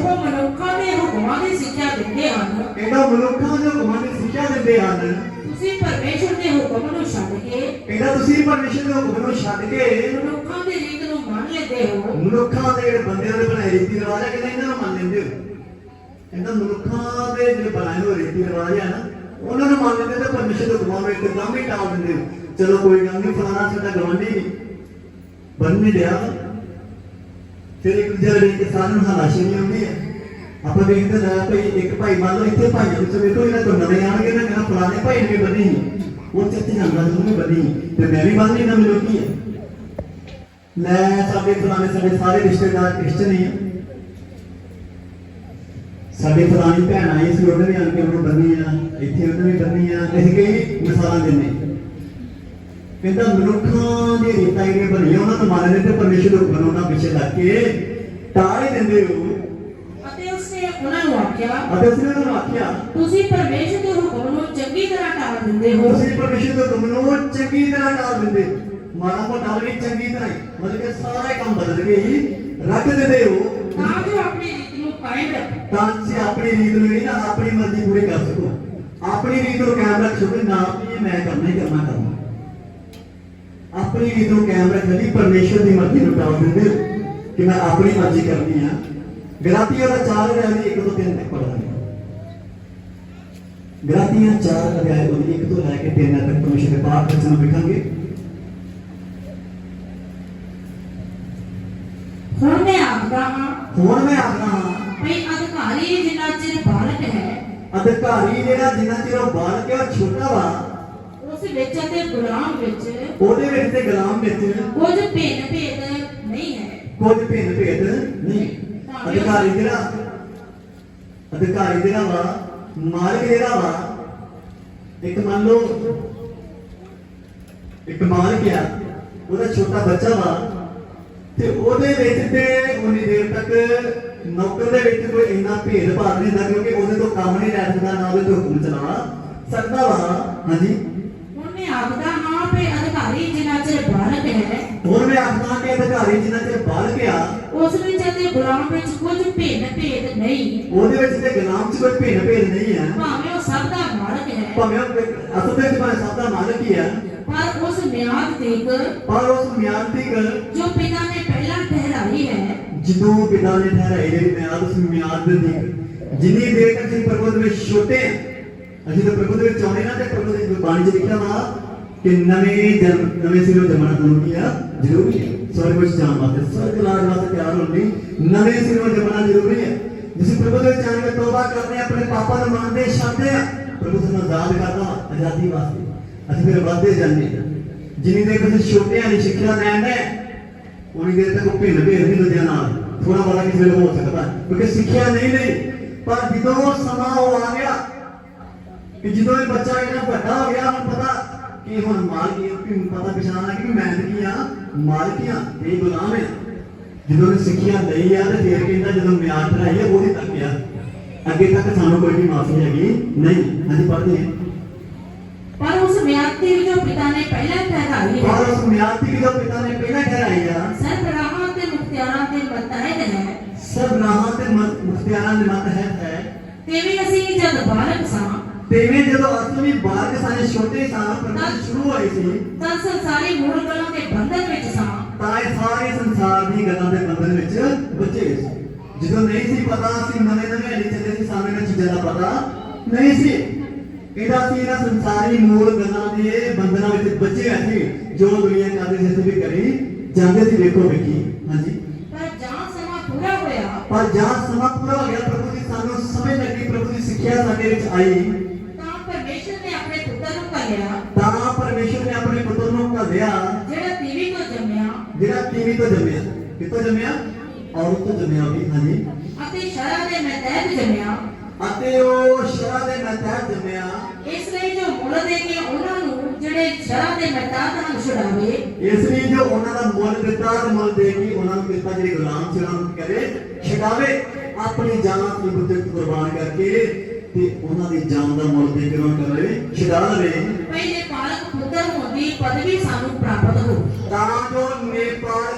ਉਹ ਮਨੁੱਖਾਂ ਦੇ ਹੁਕਮਾਂ ਦੀ ਸਿੱਖਿਆ ਦਿੰਦੇ ਹਨ ਕਹਿੰਦਾ ਮਨੁੱਖਾਂ ਦੇ ਹੁਕਮਾਂ ਦੀ ਸਿੱਖਿਆ ਦਿੰਦੇ ਹਨ। ਤੁਸੀਂ ਪਰਮੇਸ਼ਰ ਦੇ ਹੁਕਮ ਨੂੰ ਛੱਡ ਕੇ ਕਹਿੰਦਾ ਤੁਸੀਂ ਪਰਮੇਸ਼ਰ ਦੇ ਹੁਕਮ ਨੂੰ ਛੱਡ ਕੇ ਮਨੁੱਖਾਂ ਦੀ ਰੀਤ ਨੂੰ ਮੰਨ ਲੈਂਦੇ ਹੋ। ਮਨੁੱਖਾਂ ਦੇ ਬੰਦਿਆਂ ਦੇ ਬਣਾਏ ਰੀਤੀ ਰਿਵਾਜ ਆ ਕਹਿੰਦਾ ਇਹਨਾਂ ਨੂੰ ਮੰਨ ਲੈਂਦੇ ਹੋ। ਕਹਿੰਦਾ ਮਨੁੱਖਾਂ ਦੇ ਜਿਹੜੇ ਬਣਾਏ ਹੋਏ ਰੀਤੀ ਰਿਵਾਜ ਆ ਨਾ ਉਹਨਾਂ ਨੂੰ ਮੰਨ ਲੈਂਦੇ ਤੇ ਪਰਮੇਸ਼ਰ ਦੇ ਹੁਕਮਾਂ ਨੂੰ ਇੱਕਦਮ ਹੀ ਟਾਲ ਦਿੰਦੇ ਹੋ। ਚਲੋ ਕੋਈ ਗੱਲ ਨਹੀਂ ਫਲਾਣਾ ਸਾਡਾ ਗਵਾਂਢੀ ਨਹੀਂ ਬਣ ਨਹੀਂ ਰਿਹਾ। ਫਿਰ ਇੱਕ ਦੂਜੇ ਦੇ ਕੇ ਸਾਰਿਆਂ ਨੂੰ ਹਲਾਸ਼ੀ ਆਉਂਦੀ ਹੈ ਆਪਾਂ ਵੇਖਦੇ ਨਾ ਭਾਈ ਇੱਕ ਭਾਈ ਮੰਨ ਲਓ ਇੱਥੇ ਭਾਈ ਵਿੱਚ ਵੇਖੋ ਇਹਨਾਂ ਤੋਂ ਨਵੇਂ ਆਣਗੇ ਨਾ, ਕਹਿੰਦਾ ਫਲਾਣੇ ਭਾਈ ਨੇ ਵੀ ਬੰਨੀ ਸੀ ਉਹ ਚੱਤੇ ਨੂੰ ਵੀ ਬੰਨੀ ਤੇ ਮੈਂ ਵੀ ਬੰਨ ਲਈ ਨਾ ਮੈਨੂੰ ਕੀ ਹੈ ਲੈ ਸਾਡੇ ਫਲਾਣੇ ਸਾਡੇ ਸਾਰੇ ਰਿਸ਼ਤੇਦਾਰ ਕ੍ਰਿਸਚਨ ਹੀ ਆ। ਸਾਡੇ ਫਲਾਣੀ ਭੈਣ ਆਈ ਸੀ, ਉਹਨੇ ਆਣ ਕੇ ਉਹਨੂੰ ਬੰਨੀ ਆ, ਇੱਥੇ ਉਹਨੇ ਵੀ ਬੰਨੀ ਆ। ਅਸੀਂ ਕਈ ਮਿਸਾਲਾਂ ਦਿੰਦੇ। ਕਹਿੰਦਾ ਮਨੁੱਖਾਂ ਦੀ ਰੀਤਾਂ ਜਿਹੜੀਆਂ ਬਣੀਆਂ ਉਹਨਾਂ ਨੂੰ ਮੰਨਦੇ ਤੇ ਪਰਮੇਸ਼ਰ ਨੂੰ ਉਹਨਾਂ ਪਿੱਛੇ ਲੱਗ ਕੇ ਟਾਲ ਹੀ ਦਿੰਦੇ ਹੋ। ਅਤੇ ਉਸਨੇ ਉਹਨਾਂ ਨੂੰ ਆਖਿਆ ਅਤੇ ਉਸਨੇ ਉਹਨਾਂ ਨੂੰ ਆਖਿਆ ਤੁਸੀਂ ਪਰਮੇਸ਼ਰ ਦੇ ਹੁਕਮ ਨੂੰ ਚੰਗੀ ਤਰ੍ਹਾਂ ਟਾਲ ਦਿੰਦੇ ਹੋ। ਤੁਸੀਂ ਪਰਮੇਸ਼ਰ ਦੇ ਹੁਕਮ ਨੂੰ ਚੰਗੀ ਤਰ੍ਹਾਂ ਟਾਲ ਦਿੰਦੇ। ਮਾੜਾ ਮੋਟਾ ਵੀ ਚੰਗੀ ਤਰ੍ਹਾਂ ਮਤਲਬ ਕਿ ਸਾਰਾ ਕੰਮ ਬਦਲ ਕੇ ਹੀ ਰੱਖ ਦਿੰਦੇ ਹੋ। ਤਾਂ ਜੋ ਆਪਣੀ ਰੀਤ ਨੂੰ ਕਾਇਮ ਰੱਖੋ। ਤਾਂ ਤੁਸੀਂ ਆਪਣੀ ਰੀਤ ਨੂੰ ਹੀ ਨਾ ਆਪਣੀ ਮਰਜ਼ੀ ਪੂਰੀ ਕਰ ਸਕੋ। ਆਪਣੀ ਰੀਤ ਨੂੰ ਕਾਇਮ ਰੱਖ ਸਕੋ ਨਾ ਵੀ ਇਹ ਮੈਂ ਕਰਨਾ ਹੀ ਕਰਨਾ ਕਰਨਾ। ਆਪਣੀ ਰੀਤ ਨੂੰ ਕਾਇਮ ਰੱਖਣ ਲਈ ਪਰਮੇਸ਼ਰ ਦੀ ਮਰਜ਼ੀ ਨੂੰ ਟਾਲ ਦਿੰਦੇ ਕਿ ਮੈਂ ਆਪਣੀ ਮਰਜ਼ੀ ਕਰਨੀ ਆ। ਗਲਾਤੀਆਂ ਦਾ ਚਾਰ ਅਧਿਆਇ ਦੀ 1 ਤੋਂ 3 ਤੱਕ ਪੜ੍ਹਾਂਗੇ ਗਲਾਤੀਆਂ ਚਾਰ ਅਧਿਆਇ ਉਹਦੀ 1 ਤੋਂ ਲੈ ਕੇ 3 ਤੱਕ ਪਰਮੇਸ਼ਰ ਦੇ ਪਾਠ ਵਿੱਚ ਨੂੰ ਲਿਖਾਂਗੇ ਹੁਣ ਮੈਂ ਆਖਦਾ ਹਾਂ ਹੁਣ ਮੈਂ ਆਖਦਾ ਹਾਂ ਵੀ ਅਧਿਕਾਰੀ ਜਿੰਨਾ ਚਿਰ ਬਾਲਕ ਹੈ ਅਧਿਕਾਰੀ ਜਿਹੜਾ ਜਿੰਨਾ ਚਿਰ ਉਹ ਬਾਲਕ ਹੈ ਉਹ ਛੋਟਾ ਵਾ ਵਿੱਚ ਅਤੇ ਗੁਲਾਮ ਵਿੱਚ ਉਹਦੇ ਵਿੱਚ ਤੇ ਗੁਲਾਮ ਵਿੱਚ ਕੁਝ ਭਿੰਨ ਭੇਦ ਨਹੀਂ ਹੈ। ਕੁਝ ਭਿੰਨ ਭੇਦ ਨਹੀਂ। ਅਧਿਕਾਰੀ ਜਿਹੜਾ ਅਧਿਕਾਰੀ ਜਿਹੜਾ ਵਾ ਮਾਲਕ ਜਿਹੜਾ ਵਾ ਇੱਕ ਮੰਨ ਲਓ ਇੱਕ ਮਾਲਕ ਆ ਉਹਦਾ ਛੋਟਾ ਬੱਚਾ ਵਾ ਤੇ ਉਹਦੇ ਵਿੱਚ ਤੇ ਉਨੀ ਦੇਰ ਤੱਕ ਨੌਕਰ ਦੇ ਵਿੱਚ ਕੋਈ ਇੰਨਾ ਭੇਦ ਭਾਵ ਨਹੀਂ ਹੁੰਦਾ ਕਿਉਂਕਿ ਉਹਦੇ ਤੋਂ ਕੰਮ ਨਹੀਂ ਲੈ ਸਕਦਾ ਨਾ ਉਹਦੇ ਤੋਂ ਹੁਕਮ ਚਲਾ ਸਕਦਾ ਵਾ। ਹਾਂਜੀ। ਆਖਦਾ ਹਾਂ ਵੀ ਅਧਿਕਾਰੀ ਜਿੰਨਾ ਚਿਰ ਬਾਲਕ ਹੈ ਹੁਣ ਮੈਂ ਆਖਦਾ ਕਿ ਅਧਿਕਾਰੀ ਜਿੰਨਾ ਚਿਰ ਬਾਲਕ ਆ ਉਸ ਵਿੱਚ ਅਤੇ ਗੁਲਾਮ ਵਿੱਚ ਕੁਝ ਭਿੰਨ ਭੇਦ ਨਹੀਂ। ਉਹਦੇ ਵਿੱਚ ਤੇ ਗੁਲਾਮ ਚ ਕੋਈ ਭਿੰਨ ਭੇਦ ਨਹੀਂ ਹੈ। ਭਾਵੇਂ ਉਹ ਸਭ ਦਾ ਮਾਲਕ ਹੈ। ਭਾਵੇਂ ਅਸਲ ਵਿੱਚ ਭਾਵੇਂ ਸਭ ਦਾ ਮਾਲਕ ਹੀ ਹੈ। ਪਰ ਉਸ ਮਿਆਦ ਤੀਕ ਪਰ ਉਸ ਮਿਆਦ ਤੱਕ ਜੋ ਪਿਤਾ ਨੇ ਪਹਿਲਾਂ ਠਹਿਰਾਈ ਹੈ। ਜਦੋਂ ਪਿਤਾ ਨੇ ਠਹਿਰਾਈ ਜਿਹੜੀ ਮਿਆਦ ਉਸ ਮਿਆਦ ਦੇ। ਤੱਕ ਜਿੰਨੀ ਦੇਰ ਤੱਕ ਅਸੀਂ ਪ੍ਰਭੂ ਦੇ ਵਿੱਚ ਛੋਟੇ ਹਾਂ ਅਸੀਂ ਤਾਂ ਪ੍ਰਭੂ ਦੇ ਵਿੱਚ ਆਉਣੇ ਨਾ ਤੇ ਪ੍ਰਭੂ ਦੀ ਬਾਣੀ 'ਚ ਲਿਖਿਆ ਵਾ ਕਿ ਨਵੇਂ ਜਨਮ ਨਵੇਂ ਸਿਰੋਂ ਜੰਮਣਾ ਜ਼ਰੂਰੀ ਆ ਜ਼ਰੂਰੀ ਹੈ ਸਵਰਗ ਵਿੱਚ ਜਾਣ ਵਾਸਤੇ ਸਵਰਗ ਲਾਜ ਵਾਸਤੇ ਤਿਆਰ ਹੋਣ ਲਈ ਨਵੇਂ ਸਿਰੋਂ ਜੰਮਣਾ ਜ਼ਰੂਰੀ ਹੈ ਜਿਸ ਪ੍ਰਭੂ ਦੇ ਵਿੱਚ ਕੇ ਤੋਬਾ ਕਰਦੇ ਹਾਂ, ਆਪਣੇ ਪਾਪਾਂ ਨੂੰ ਮੰਨਦੇ ਛੱਡਦੇ ਆ। ਪ੍ਰਭੂ ਸਾਨੂੰ ਆਜ਼ਾਦ ਕਰਦਾ ਆਜ਼ਾਦੀ ਵਾਸਤੇ। ਅਸੀਂ ਫਿਰ ਵੱਧਦੇ ਜਾਂਦੇ ਜਿੰਨੀ ਦੇਰ ਤੁਸੀਂ ਛੋਟਿਆਂ ਦੀ ਸਿੱਖਿਆ ਲੈਂਦੇ ਉਨੀ ਦੇਰ ਤੱਕ ਉਹ ਭਿੰਨ ਭੇਦ ਵੀ ਦੂਜਿਆਂ ਨਾਲ। ਥੋੜਾ ਬਹੁਤਾ ਕਿਸੇ ਵੇਲੇ ਹੋ ਸਕਦਾ ਕਿਉਂਕਿ ਸਿੱਖਿਆ ਨਹੀਂ ਲਈ। ਪਰ ਜਦੋਂ ਸਮਾਂ ਉਹ ਆ ਗਿਆ ਕਿ ਜਦੋਂ ਇਹ ਬੱਚਾ ਇਹਨਾਂ ਵੱਡਾ ਹੋ ਗਿਆ ਪਤਾ ਕਿ ਹੁਣ ਮਾਲਕੀ ਕਿ ਪਤਾ ਪਛਾਣ ਆ ਕਿ ਮੈਂ ਤਾਂ ਕੀ ਆ ਮਾਲਕੀਆਂ ਇਹ ਗੁਲਾਮ ਹੈ ਜਦੋਂ ਇਹ ਸਿੱਖਿਆ ਲਈ ਆ ਤੇ ਫੇਰ ਕਹਿੰਦਾ ਜਦੋਂ ਮਿਆਦ ਭਰਾਈ ਆ ਉਹਦੇ ਤੱਕ ਆ ਅੱਗੇ ਤੱਕ ਸਾਨੂੰ ਕੋਈ ਵੀ ਮਾਫੀ ਹੈਗੀ ਨਹੀਂ ਹਾਂਜੀ ਪੜ੍ਹਦੇ ਹਾਂ ਪਰ ਉਸ ਮਿਆਦ ਤੀਕ ਜੋ ਪਿਤਾ ਨੇ ਪਹਿਲਾਂ ਠਹਿਰਾਈ ਹੈ ਔਰ ਉਸ ਮਿਆਦ ਦੀ ਜਦੋਂ ਪਿਤਾ ਨੇ ਪਹਿਲਾਂ ਠਹਿਰਾਈ ਆ ਸਰਬ ਰਾਹਾਂ ਤੇ ਮੁਖਤਿਆਰਾਂ ਤੇ ਮਤਹਿਦ ਹੈ ਸਭ ਰਾਹਾਂ ਤੇ ਮ- ਮੁਖਤਿਆਰਾਂ ਦੇ ਮਤ ਹੈ ਹੈ ਤੇ ਵੀ ਅਸੀਂ ਸਾਂ ਤੇਵੇਂ ਜਦੋਂ ਅਸਲੀ ਬਾਲਕ ਸਾਨੇ ਛੋਟੇ ਸਾਂ ਪਰਮੇਸ਼ਰ ਸ਼ੁਰੂ ਹੋਏ ਸੀ ਤਾਂ ਸੰਸਾਰੀ ਮੂਲ ਗੱਲਾਂ ਦੇ ਬੰਧਨ ਵਿੱਚ ਸਾਂ। ਤਾਂ ਇਹ ਸਾਰੇ ਸੰਸਾਰ ਦੀ ਗੱਲਾਂ ਦੇ ਬੰਧਨ ਵਿੱਚ ਬੱਚੇ ਸੀ। ਜਦੋਂ ਨਹੀਂ ਸੀ ਪਤਾ ਅਸੀਂ ਨਵੇਂ ਨਵੇਂ ਹਲੀ ਚੱਲੇ ਸੀ ਸਾਨੂੰ ਇਹਨਾਂ ਚੀਜ਼ਾਂ ਦਾ ਪਤਾ ਨਹੀਂ ਸੀ। ਇਹਦਾ ਸੀ ਇਹਨਾਂ ਸੰਸਾਰੀ ਮੂਲ ਗੱਲਾਂ ਦੇ ਬੰਧਨਾਂ ਵਿੱਚ ਬੱਚੇ ਅਸੀਂ ਜੋ ਦੁਨੀਆ ਕਰਦੇ ਸੀ ਅਸੀਂ ਵੀ ਕਰੀ ਜਾਂਦੇ ਸੀ ਵੇਖੋ ਵੇਖੀ। ਹਾਂਜੀ। ਪਰ ਜਾਂ ਸਮਾਂ ਪੂਰਾ ਹੋਇਆ। ਪਰ ਜਦ ਸਮਾਂ ਪੂਰਾ ਹੋ ਗਿਆ ਪ੍ਰਭੂ ਦੀ ਸਾਨੂੰ ਸਮਝ ਲੱਗੀ ਪ੍ਰਭੂ ਦੀ ਸਿੱਖਿਆ ਸਾਡੇ ਵਿੱਚ ਆਈ ਤਾਂ ਪਰਮੇਸ਼ਰ ਨੇ ਆਪਣੇ ਨੂੰ ਘੱਲਿਆ ਤਾਂ ਪਰਮੇਸ਼ਰ ਨੇ ਆਪਣੇ ਪੁੱਤਰ ਨੂੰ ਘੱਲਿਆ। ਜਿਹੜਾ ਤੀਵੀ ਤੋਂ ਜੰਮਿਆ। ਜਿਹੜਾ ਟੀਵੀ ਤੋਂ ਜੰਮਿਆ। ਕਿੱਥੋਂ ਜੰਮਿਆ? ਔਰਤ ਤੋਂ ਜੰਮਿਆ ਵੀ ਹਾਂਜੀ। ਅਤੇ ਸ਼ਰਾ ਦੇ ਮਹਿਤਹਿਤ ਜੰਮਿਆ। ਅਤੇ ਉਹ ਸ਼ਰਾ ਦੇ ਮਤਹਿ ਜੰਮਿਆ। ਇਸ ਲਈ ਜੋ ਮੁੱਲ ਦੇ ਕੇ ਉਹਨਾਂ ਨੂੰ ਜਿਹੜੇ ਸ਼ਰਾ ਦੇ ਮਹਿਤਹਿਤ ਨਾਲ ਛੁਡਾਵੇ ਇਸ ਲਈ ਜੋ ਉਹਨਾਂ ਦਾ ਮੁੱਲ ਦਿੱਤਾ ਤੇ ਮੁੱਲ ਦੇ ਕੇ ਉਹਨਾਂ ਨੂੰ ਦਿੱਤਾ ਜਿਹੜੇ ਗੁਲਾਮ ਨੂੰ ਕਰੇ ਛਡਾਵੇ। ਆਪਣੀ ਜਾਨ ਦੀ ਬੁੱਧਤ ਕੁਰਬਾਨ ਕਰਕੇ ਤੇ ਉਹਨਾਂ ਦੀ ਜਾਨ ਦਾ ਮੁੱਲ ਦੇ ਕੇ ਉਹਨਾਂ ਨੂੰ ਕਰੇ ਛਡਾ ਲਵੇ ਪਹਿਲੇ ਪਾਲਕ ਪੁੱਤਰ ਹੋਣ ਦੀ ਪਦਵੀ ਸਾਨੂੰ ਪ੍ਰਾਪਤ ਹੋ। ਤਾਂ ਜੋ ਨੇਪਾਲ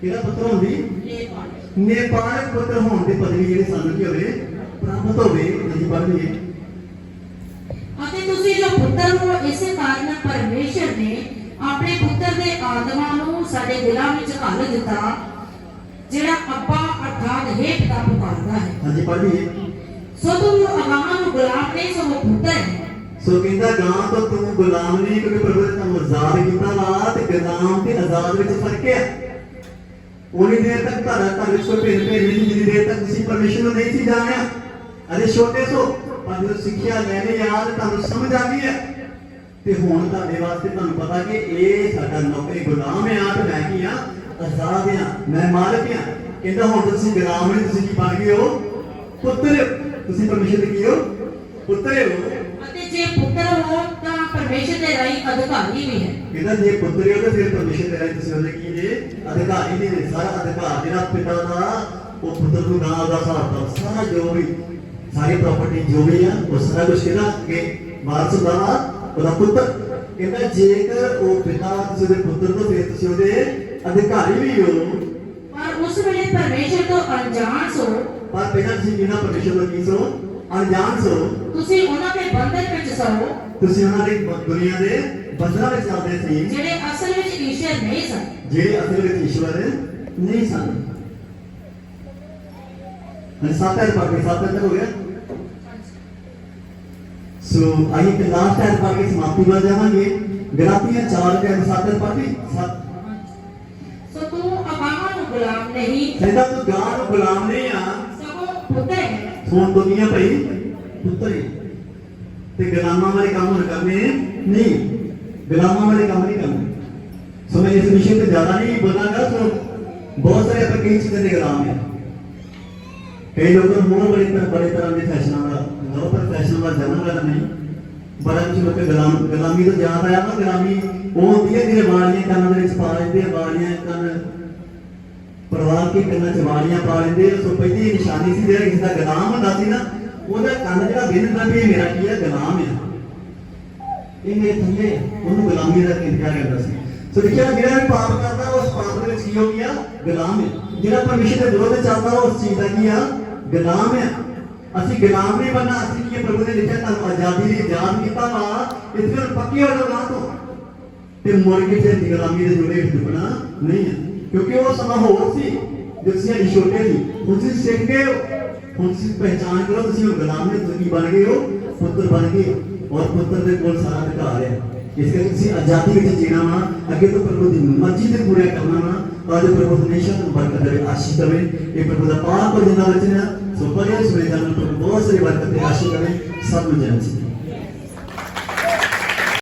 ਕਿਹੜਾ ਪੁੱਤਰ ਹੁੰਦੀ? ਇਹ ਪਾਲਕ ਨੇਪਾਲ ਪੁੱਤਰ ਹੋਣ ਦੀ ਪਦਵੀ ਜਿਹੜੀ ਸਾਨੂੰ ਕੀ ਹੋਵੇ ਪ੍ਰਾਪਤ ਹੋਵੇ ਅਸੀਂ ਪੜ੍ਹ ਲਈਏ ਅਤੇ ਤੁਸੀਂ ਜੋ ਪੁੱਤਰ ਹੋ ਇਸੇ ਕਾਰਨ ਪਰਮੇਸ਼ਰ ਨੇ ਆਪਣੇ ਪੁੱਤਰ ਦੇ ਆਤਮਾ ਨੂੰ ਸਾਡੇ ਦਿਲਾਂ ਵਿੱਚ ਘੱਲ ਦਿੱਤਾ। ਜਿਹੜਾ ਅੱਬਾ ਅਰਥਾਤ ਹੈ ਪਿਤਾ ਪੁਕਾਰਦਾ ਹੈ। ਹਾਂਜੀ ਪੜ੍ਹ ਸੋ ਤੂੰ ਅਗਾਹਾਂ ਨੂੰ ਗੁਲਾਮ ਨਹੀਂ ਸੋ ਪੁੱਤਰ ਹੈ। ਸੋ ਕਹਿੰਦਾ ਗਾਂ ਤੋਂ ਤੂੰ ਗੁਲਾਮ ਨਹੀਂ ਕਿਉਂਕਿ ਪ੍ਰਭੂ ਨੇ ਤੁਹਾਨੂੰ ਆਜ਼ਾਦ ਕੀਤਾ ਵਾ ਤੇ ਗੁਲਾਮ ਤੇ ਆਜ਼ਾਦ ਵਿੱਚ ਫ਼ਰਕ ਹੈ। ਉਨੀ ਦੇਰ ਤੱਕ ਤੁਹਾਡਾ ਘਰ ਵਿੱਚ ਕੋਈ ਭੇਦ ਭੇਦ ਨਹੀਂ ਜਿੰਨੀ ਦੇਰ ਤੱਕ ਤੁਸੀਂ ਪਰਮੇਸ਼ਰ ਨੂੰ ਨਹੀਂ ਸੀ ਜਾਣਿਆ। ਅਜੇ ਛੋਟੇ ਸੋ ਪਰ ਜਦੋਂ ਸਿੱਖਿਆ ਲੈਣੇ ਯਾਦ ਤੁਹਾਨੂੰ ਸਮਝ ਆ ਗਈ ਹੈ ਤੇ ਹੁਣ ਤੁਹਾਡੇ ਵਾਸਤੇ ਤੁਹਾਨੂੰ ਪਤਾ ਕਿ ਇਹ ਸਾਡਾ ਨੌਕਰੀ ਗੁਲਾਮ ਆ ਤੇ ਮੈਂ ਕੀ ਆ। ਆਜ਼ਾਦ ਆ। ਮੈਂ ਮਾਲਕ ਆ। ਕਹਿੰਦਾ ਹੁਣ ਤੁਸੀਂ ਗੁਲਾਮ ਨਹੀਂ ਤੁਸੀਂ ਕੀ ਬਣ ਗਏ ਹੋ? ਪੁੱਤਰ ਤੁਸੀਂ ਪਰਮੇਸ਼ਰ ਦੇ ਕੀ ਹੋ? ਪੁੱਤਰ ਹੋ ਅਤੇ ਜੇ ਪੁੱਤਰ ਹੋ ਤਾਂ ਪਰਮੇਸ਼ਰ ਦੇ ਰਾਹੀਂ ਅਧਿਕਾਰੀ ਵੀ ਹੈ। ਕਹਿੰਦਾ ਜੇ ਪੁੱਤਰ ਹੋ ਤਾਂ ਫਿਰ ਪਰਮੇਸ਼ਰ ਤੇਰਾ ਤੁਸੀਂ ਉਹਦੇ ਕੀ ਜੇ? ਅਧਿਕਾਰੀ ਨੇ। ਸਾਰਾ ਅਧਿਕਾਰ ਜਿਹੜਾ ਪਿਤਾ ਦਾ ਉਹ ਪੁੱਤਰ ਨੂੰ ਗਾਂ ਦਾ ਦਾ ਸਾਰਾ ਜੋ ਵੀ ਸਾਰੀ ਪ੍ਰਾਪਰਟੀ ਜੋ ਵੀ ਆ ਉਹ ਸਾਰਾ ਕੁਝ ਕਿਹਦਾ ਕਿ ਵਾਰਸ ਦਾ ਉਹਦਾ ਪੁੱਤਰ। ਕਹਿੰਦਾ ਜੇਕਰ ਉਹ ਪਿਤਾ ਤੁਸੀਂ ਉਹਦੇ ਪੁੱਤਰ ਤੋਂ ਫਿਰ ਤੁਸੀਂ ਉਹਦੇ अधिकारी भी हो पर उस वेले परमेश्वर तो अनजान सो पर बिना जी बिना परमेश्वर तो की सो अनजान सो तुसी उना के बंधन विच सो तुसी उना दे दुनिया दे बजरा विच चलदे सी जेडे असल विच ईश्वर नहीं सन जेडे असल विच ईश्वर नहीं सन ਮੈਂ ਸਾਤਰ ਪਾਕੇ ਸਾਤਰ ਤੱਕ ਹੋ ਗਿਆ ਸੋ ਅਹੀਂ ਤੇ ਲਾਸਟ ਟਾਈਮ ਪਾਕੇ ਸਮਾਪਤੀ ਵੱਲ ਜਾਵਾਂਗੇ ਗਲਤੀਆਂ ਚਾਰ ਕੇ ਸਾਤਰ ਪਾਕੇ ਸਾਤ ਗੁਲਾਮ ਨਹੀਂ। ਕਹਿੰਦਾ ਤੂੰ ਗਾਂ ਨੂੰ ਗੁਲਾਮ ਨਹੀਂ ਆ। ਸਗੋਂ ਪੁੱਤਰ ਹੈ। ਸੋਨ ਦੁਨੀਆ ਭਈ ਪੁੱਤਰ ਹੀ ਤੇ ਗੁਲਾਮਾਂ ਵਾਲੇ ਕੰਮ ਹੁਣ ਕਰਨੇ ਨਹੀਂ। ਗੁਲਾਮਾਂ ਵਾਲੇ ਕੰਮ ਨਹੀਂ ਕਰਨੇ। ਸੋ ਮੈਂ ਇਸ ਵਿਸ਼ੇ ਤੇ ਜ਼ਿਆਦਾ ਨਹੀਂ ਬੋਲਾਂਗਾ ਸੋ ਬਹੁਤ ਸਾਰੇ ਆਪਾਂ ਕਈ ਚੀਜ਼ਾਂ ਦੇ ਗੁਲਾਮ ਹਾਂ ਕਈ ਲੋਕਾਂ ਨੂੰ ਮੋਹ ਬੜੇ ਤਰ੍ਹਾਂ ਬੜੇ ਤਰ੍ਹਾਂ ਦੇ ਫੈਸ਼ਨਾਂ ਦਾ ਲੋ ਪਰ ਫੈਸ਼ਨ ਦਾ ਜਨਮ ਵਾਲਾ ਨਹੀਂ। ਬੜਾ ਕੁਝ ਲੋਕ ਗੁਲਾਮ ਗੁਲਾਮੀ ਤੋਂ ਯਾਦ ਆਇਆ ਨਾ ਗੁਲਾਮੀ ਉਹ ਹੁੰਦੀ ਹੈ ਜਿਹੜੇ ਵਾਲੀਆਂ ਕੰਨਾਂ ਦੇ ਵਿੱਚ ਪਾ ਲੈਂਦੇ ਆ ਵਾਲੀਆਂ ਕੰਨ ਪਰਿਵਾਰ ਕੇ ਕੰਨਾਂ ਚ ਵਾਲੀਆਂ ਪਾ ਲੈਂਦੇ ਸੋ ਪਹਿਲੀ ਨਿਸ਼ਾਨੀ ਸੀ ਜਿਹੜਾ ਕਿਸੇ ਦਾ ਗੁਲਾਮ ਹੁੰਦਾ ਸੀ ਨਾ, ਉਹਦਾ ਕੰਨ ਜਿਹੜਾ ਬਿੰਨ ਵੀ ਮੇਰਾ ਕੀ ਹੈ? ਗੁਲਾਮ ਹੈ। ਇਹ ਮੇਰੇ ਥੱਲੇ ਉਹਨੂੰ ਗੁਲਾਮੀ ਦਾ ਕਿਹਾ ਜਾਂਦਾ ਸੀ? ਸੋ ਦੇਖਿਆ, ਜਿਹੜਾ ਵੀ ਪਾਪ ਕਰਦਾ, ਉਸ ਪਾਪ ਦੇ ਵਿੱਚ ਕੀ ਹੋ ਗਿਆ? ਗੁਲਾਮ ਹੈ। ਜਿਹੜਾ ਪਰਮੇਸ਼ਰ ਦੇ ਵਿਰੋਧ ਚੱਲਦਾ, ਉਸ ਚੀਜ਼ ਦਾ ਕੀ ਆ? ਗੁਲਾਮ ਹੈ। ਅਸੀਂ ਗੁਲਾਮ ਨਹੀਂ ਬਣਨਾ, ਅਸੀਂ ਕੀ ਪ੍ਰਭੂ ਨੇ ਲਿਖਿਆ ਤੁਹਾਨੂੰ ਆਜ਼ਾਦੀ ਲਈ ਆਜ਼ਾਦ ਕੀਤਾ ਵਾ। ਇਸ ਵਿੱਚ ਪੱਕੀ ਹੋ ਜਾਓ ਨਾ ਤੋਂ। ਤੇ ਮੁੜ ਕੇ ਗੁਲਾਮੀ ਦੇ ਜੋੜੇ ਵਿੱਚ ਡੁੱਬਣਾ ਨਹੀਂ ਹੈ। ਕਿਉਂਕਿ ਉਹ ਸਮਾਂ ਹੋਰ ਸੀ ਜਦ ਤੁਸੀਂ ਅਜੇ ਛੋਟੇ ਸੀ ਹੁਣ ਤੁਸੀਂ ਸਿੱਖ ਗਏ ਹੋ ਹੁਣ ਤੁਸੀਂ ਪਹਿਚਾਨ ਕਰੋ ਤੁਸੀਂ ਹੁਣ ਗੁਲਾਮ ਨੇ ਤੁਸੀਂ ਕੀ ਬਣ ਗਏ ਹੋ ਪੁੱਤਰ ਬਣ ਗਏ ਹੋ। ਔਰ ਪੁੱਤਰ ਦੇ ਕੋਲ ਸਾਰਾ ਇਸ ਕਰਕੇ ਤੁਸੀਂ ਆਜ਼ਾਦੀ ਵਿੱਚ ਜੀਣਾ ਵਾ ਅੱਗੇ ਤੋਂ ਪ੍ਰਭੂ ਦੀ ਮਰਜ਼ੀ ਤੇ ਪੂਰਾ ਕਰਨਾ ਵਾ ਤਾਂ ਜੋ ਪ੍ਰਭੂ ਹਮੇਸ਼ਾ ਤੁਹਾਨੂੰ ਬਰਕਤ ਦੇਵੇ ਆਸ਼ੀਸ਼ ਦੇਵੇ ਇਹ ਪ੍ਰਭੂ ਦਾ ਪਾਕ ਔਰ ਜਿੰਦਾ ਵਚਨ ਸੋ ਪਰਿਆ ਸੁਣੇ ਜਾਨ ਪ੍ਰਭੂ ਬਹੁਤ ਸਾਰੀ ਬਰਕਤ ਤੇ ਆਸ਼ੀਸ਼ ਦੇਵੇ ਸਭ ਨੂੰ ਜਨ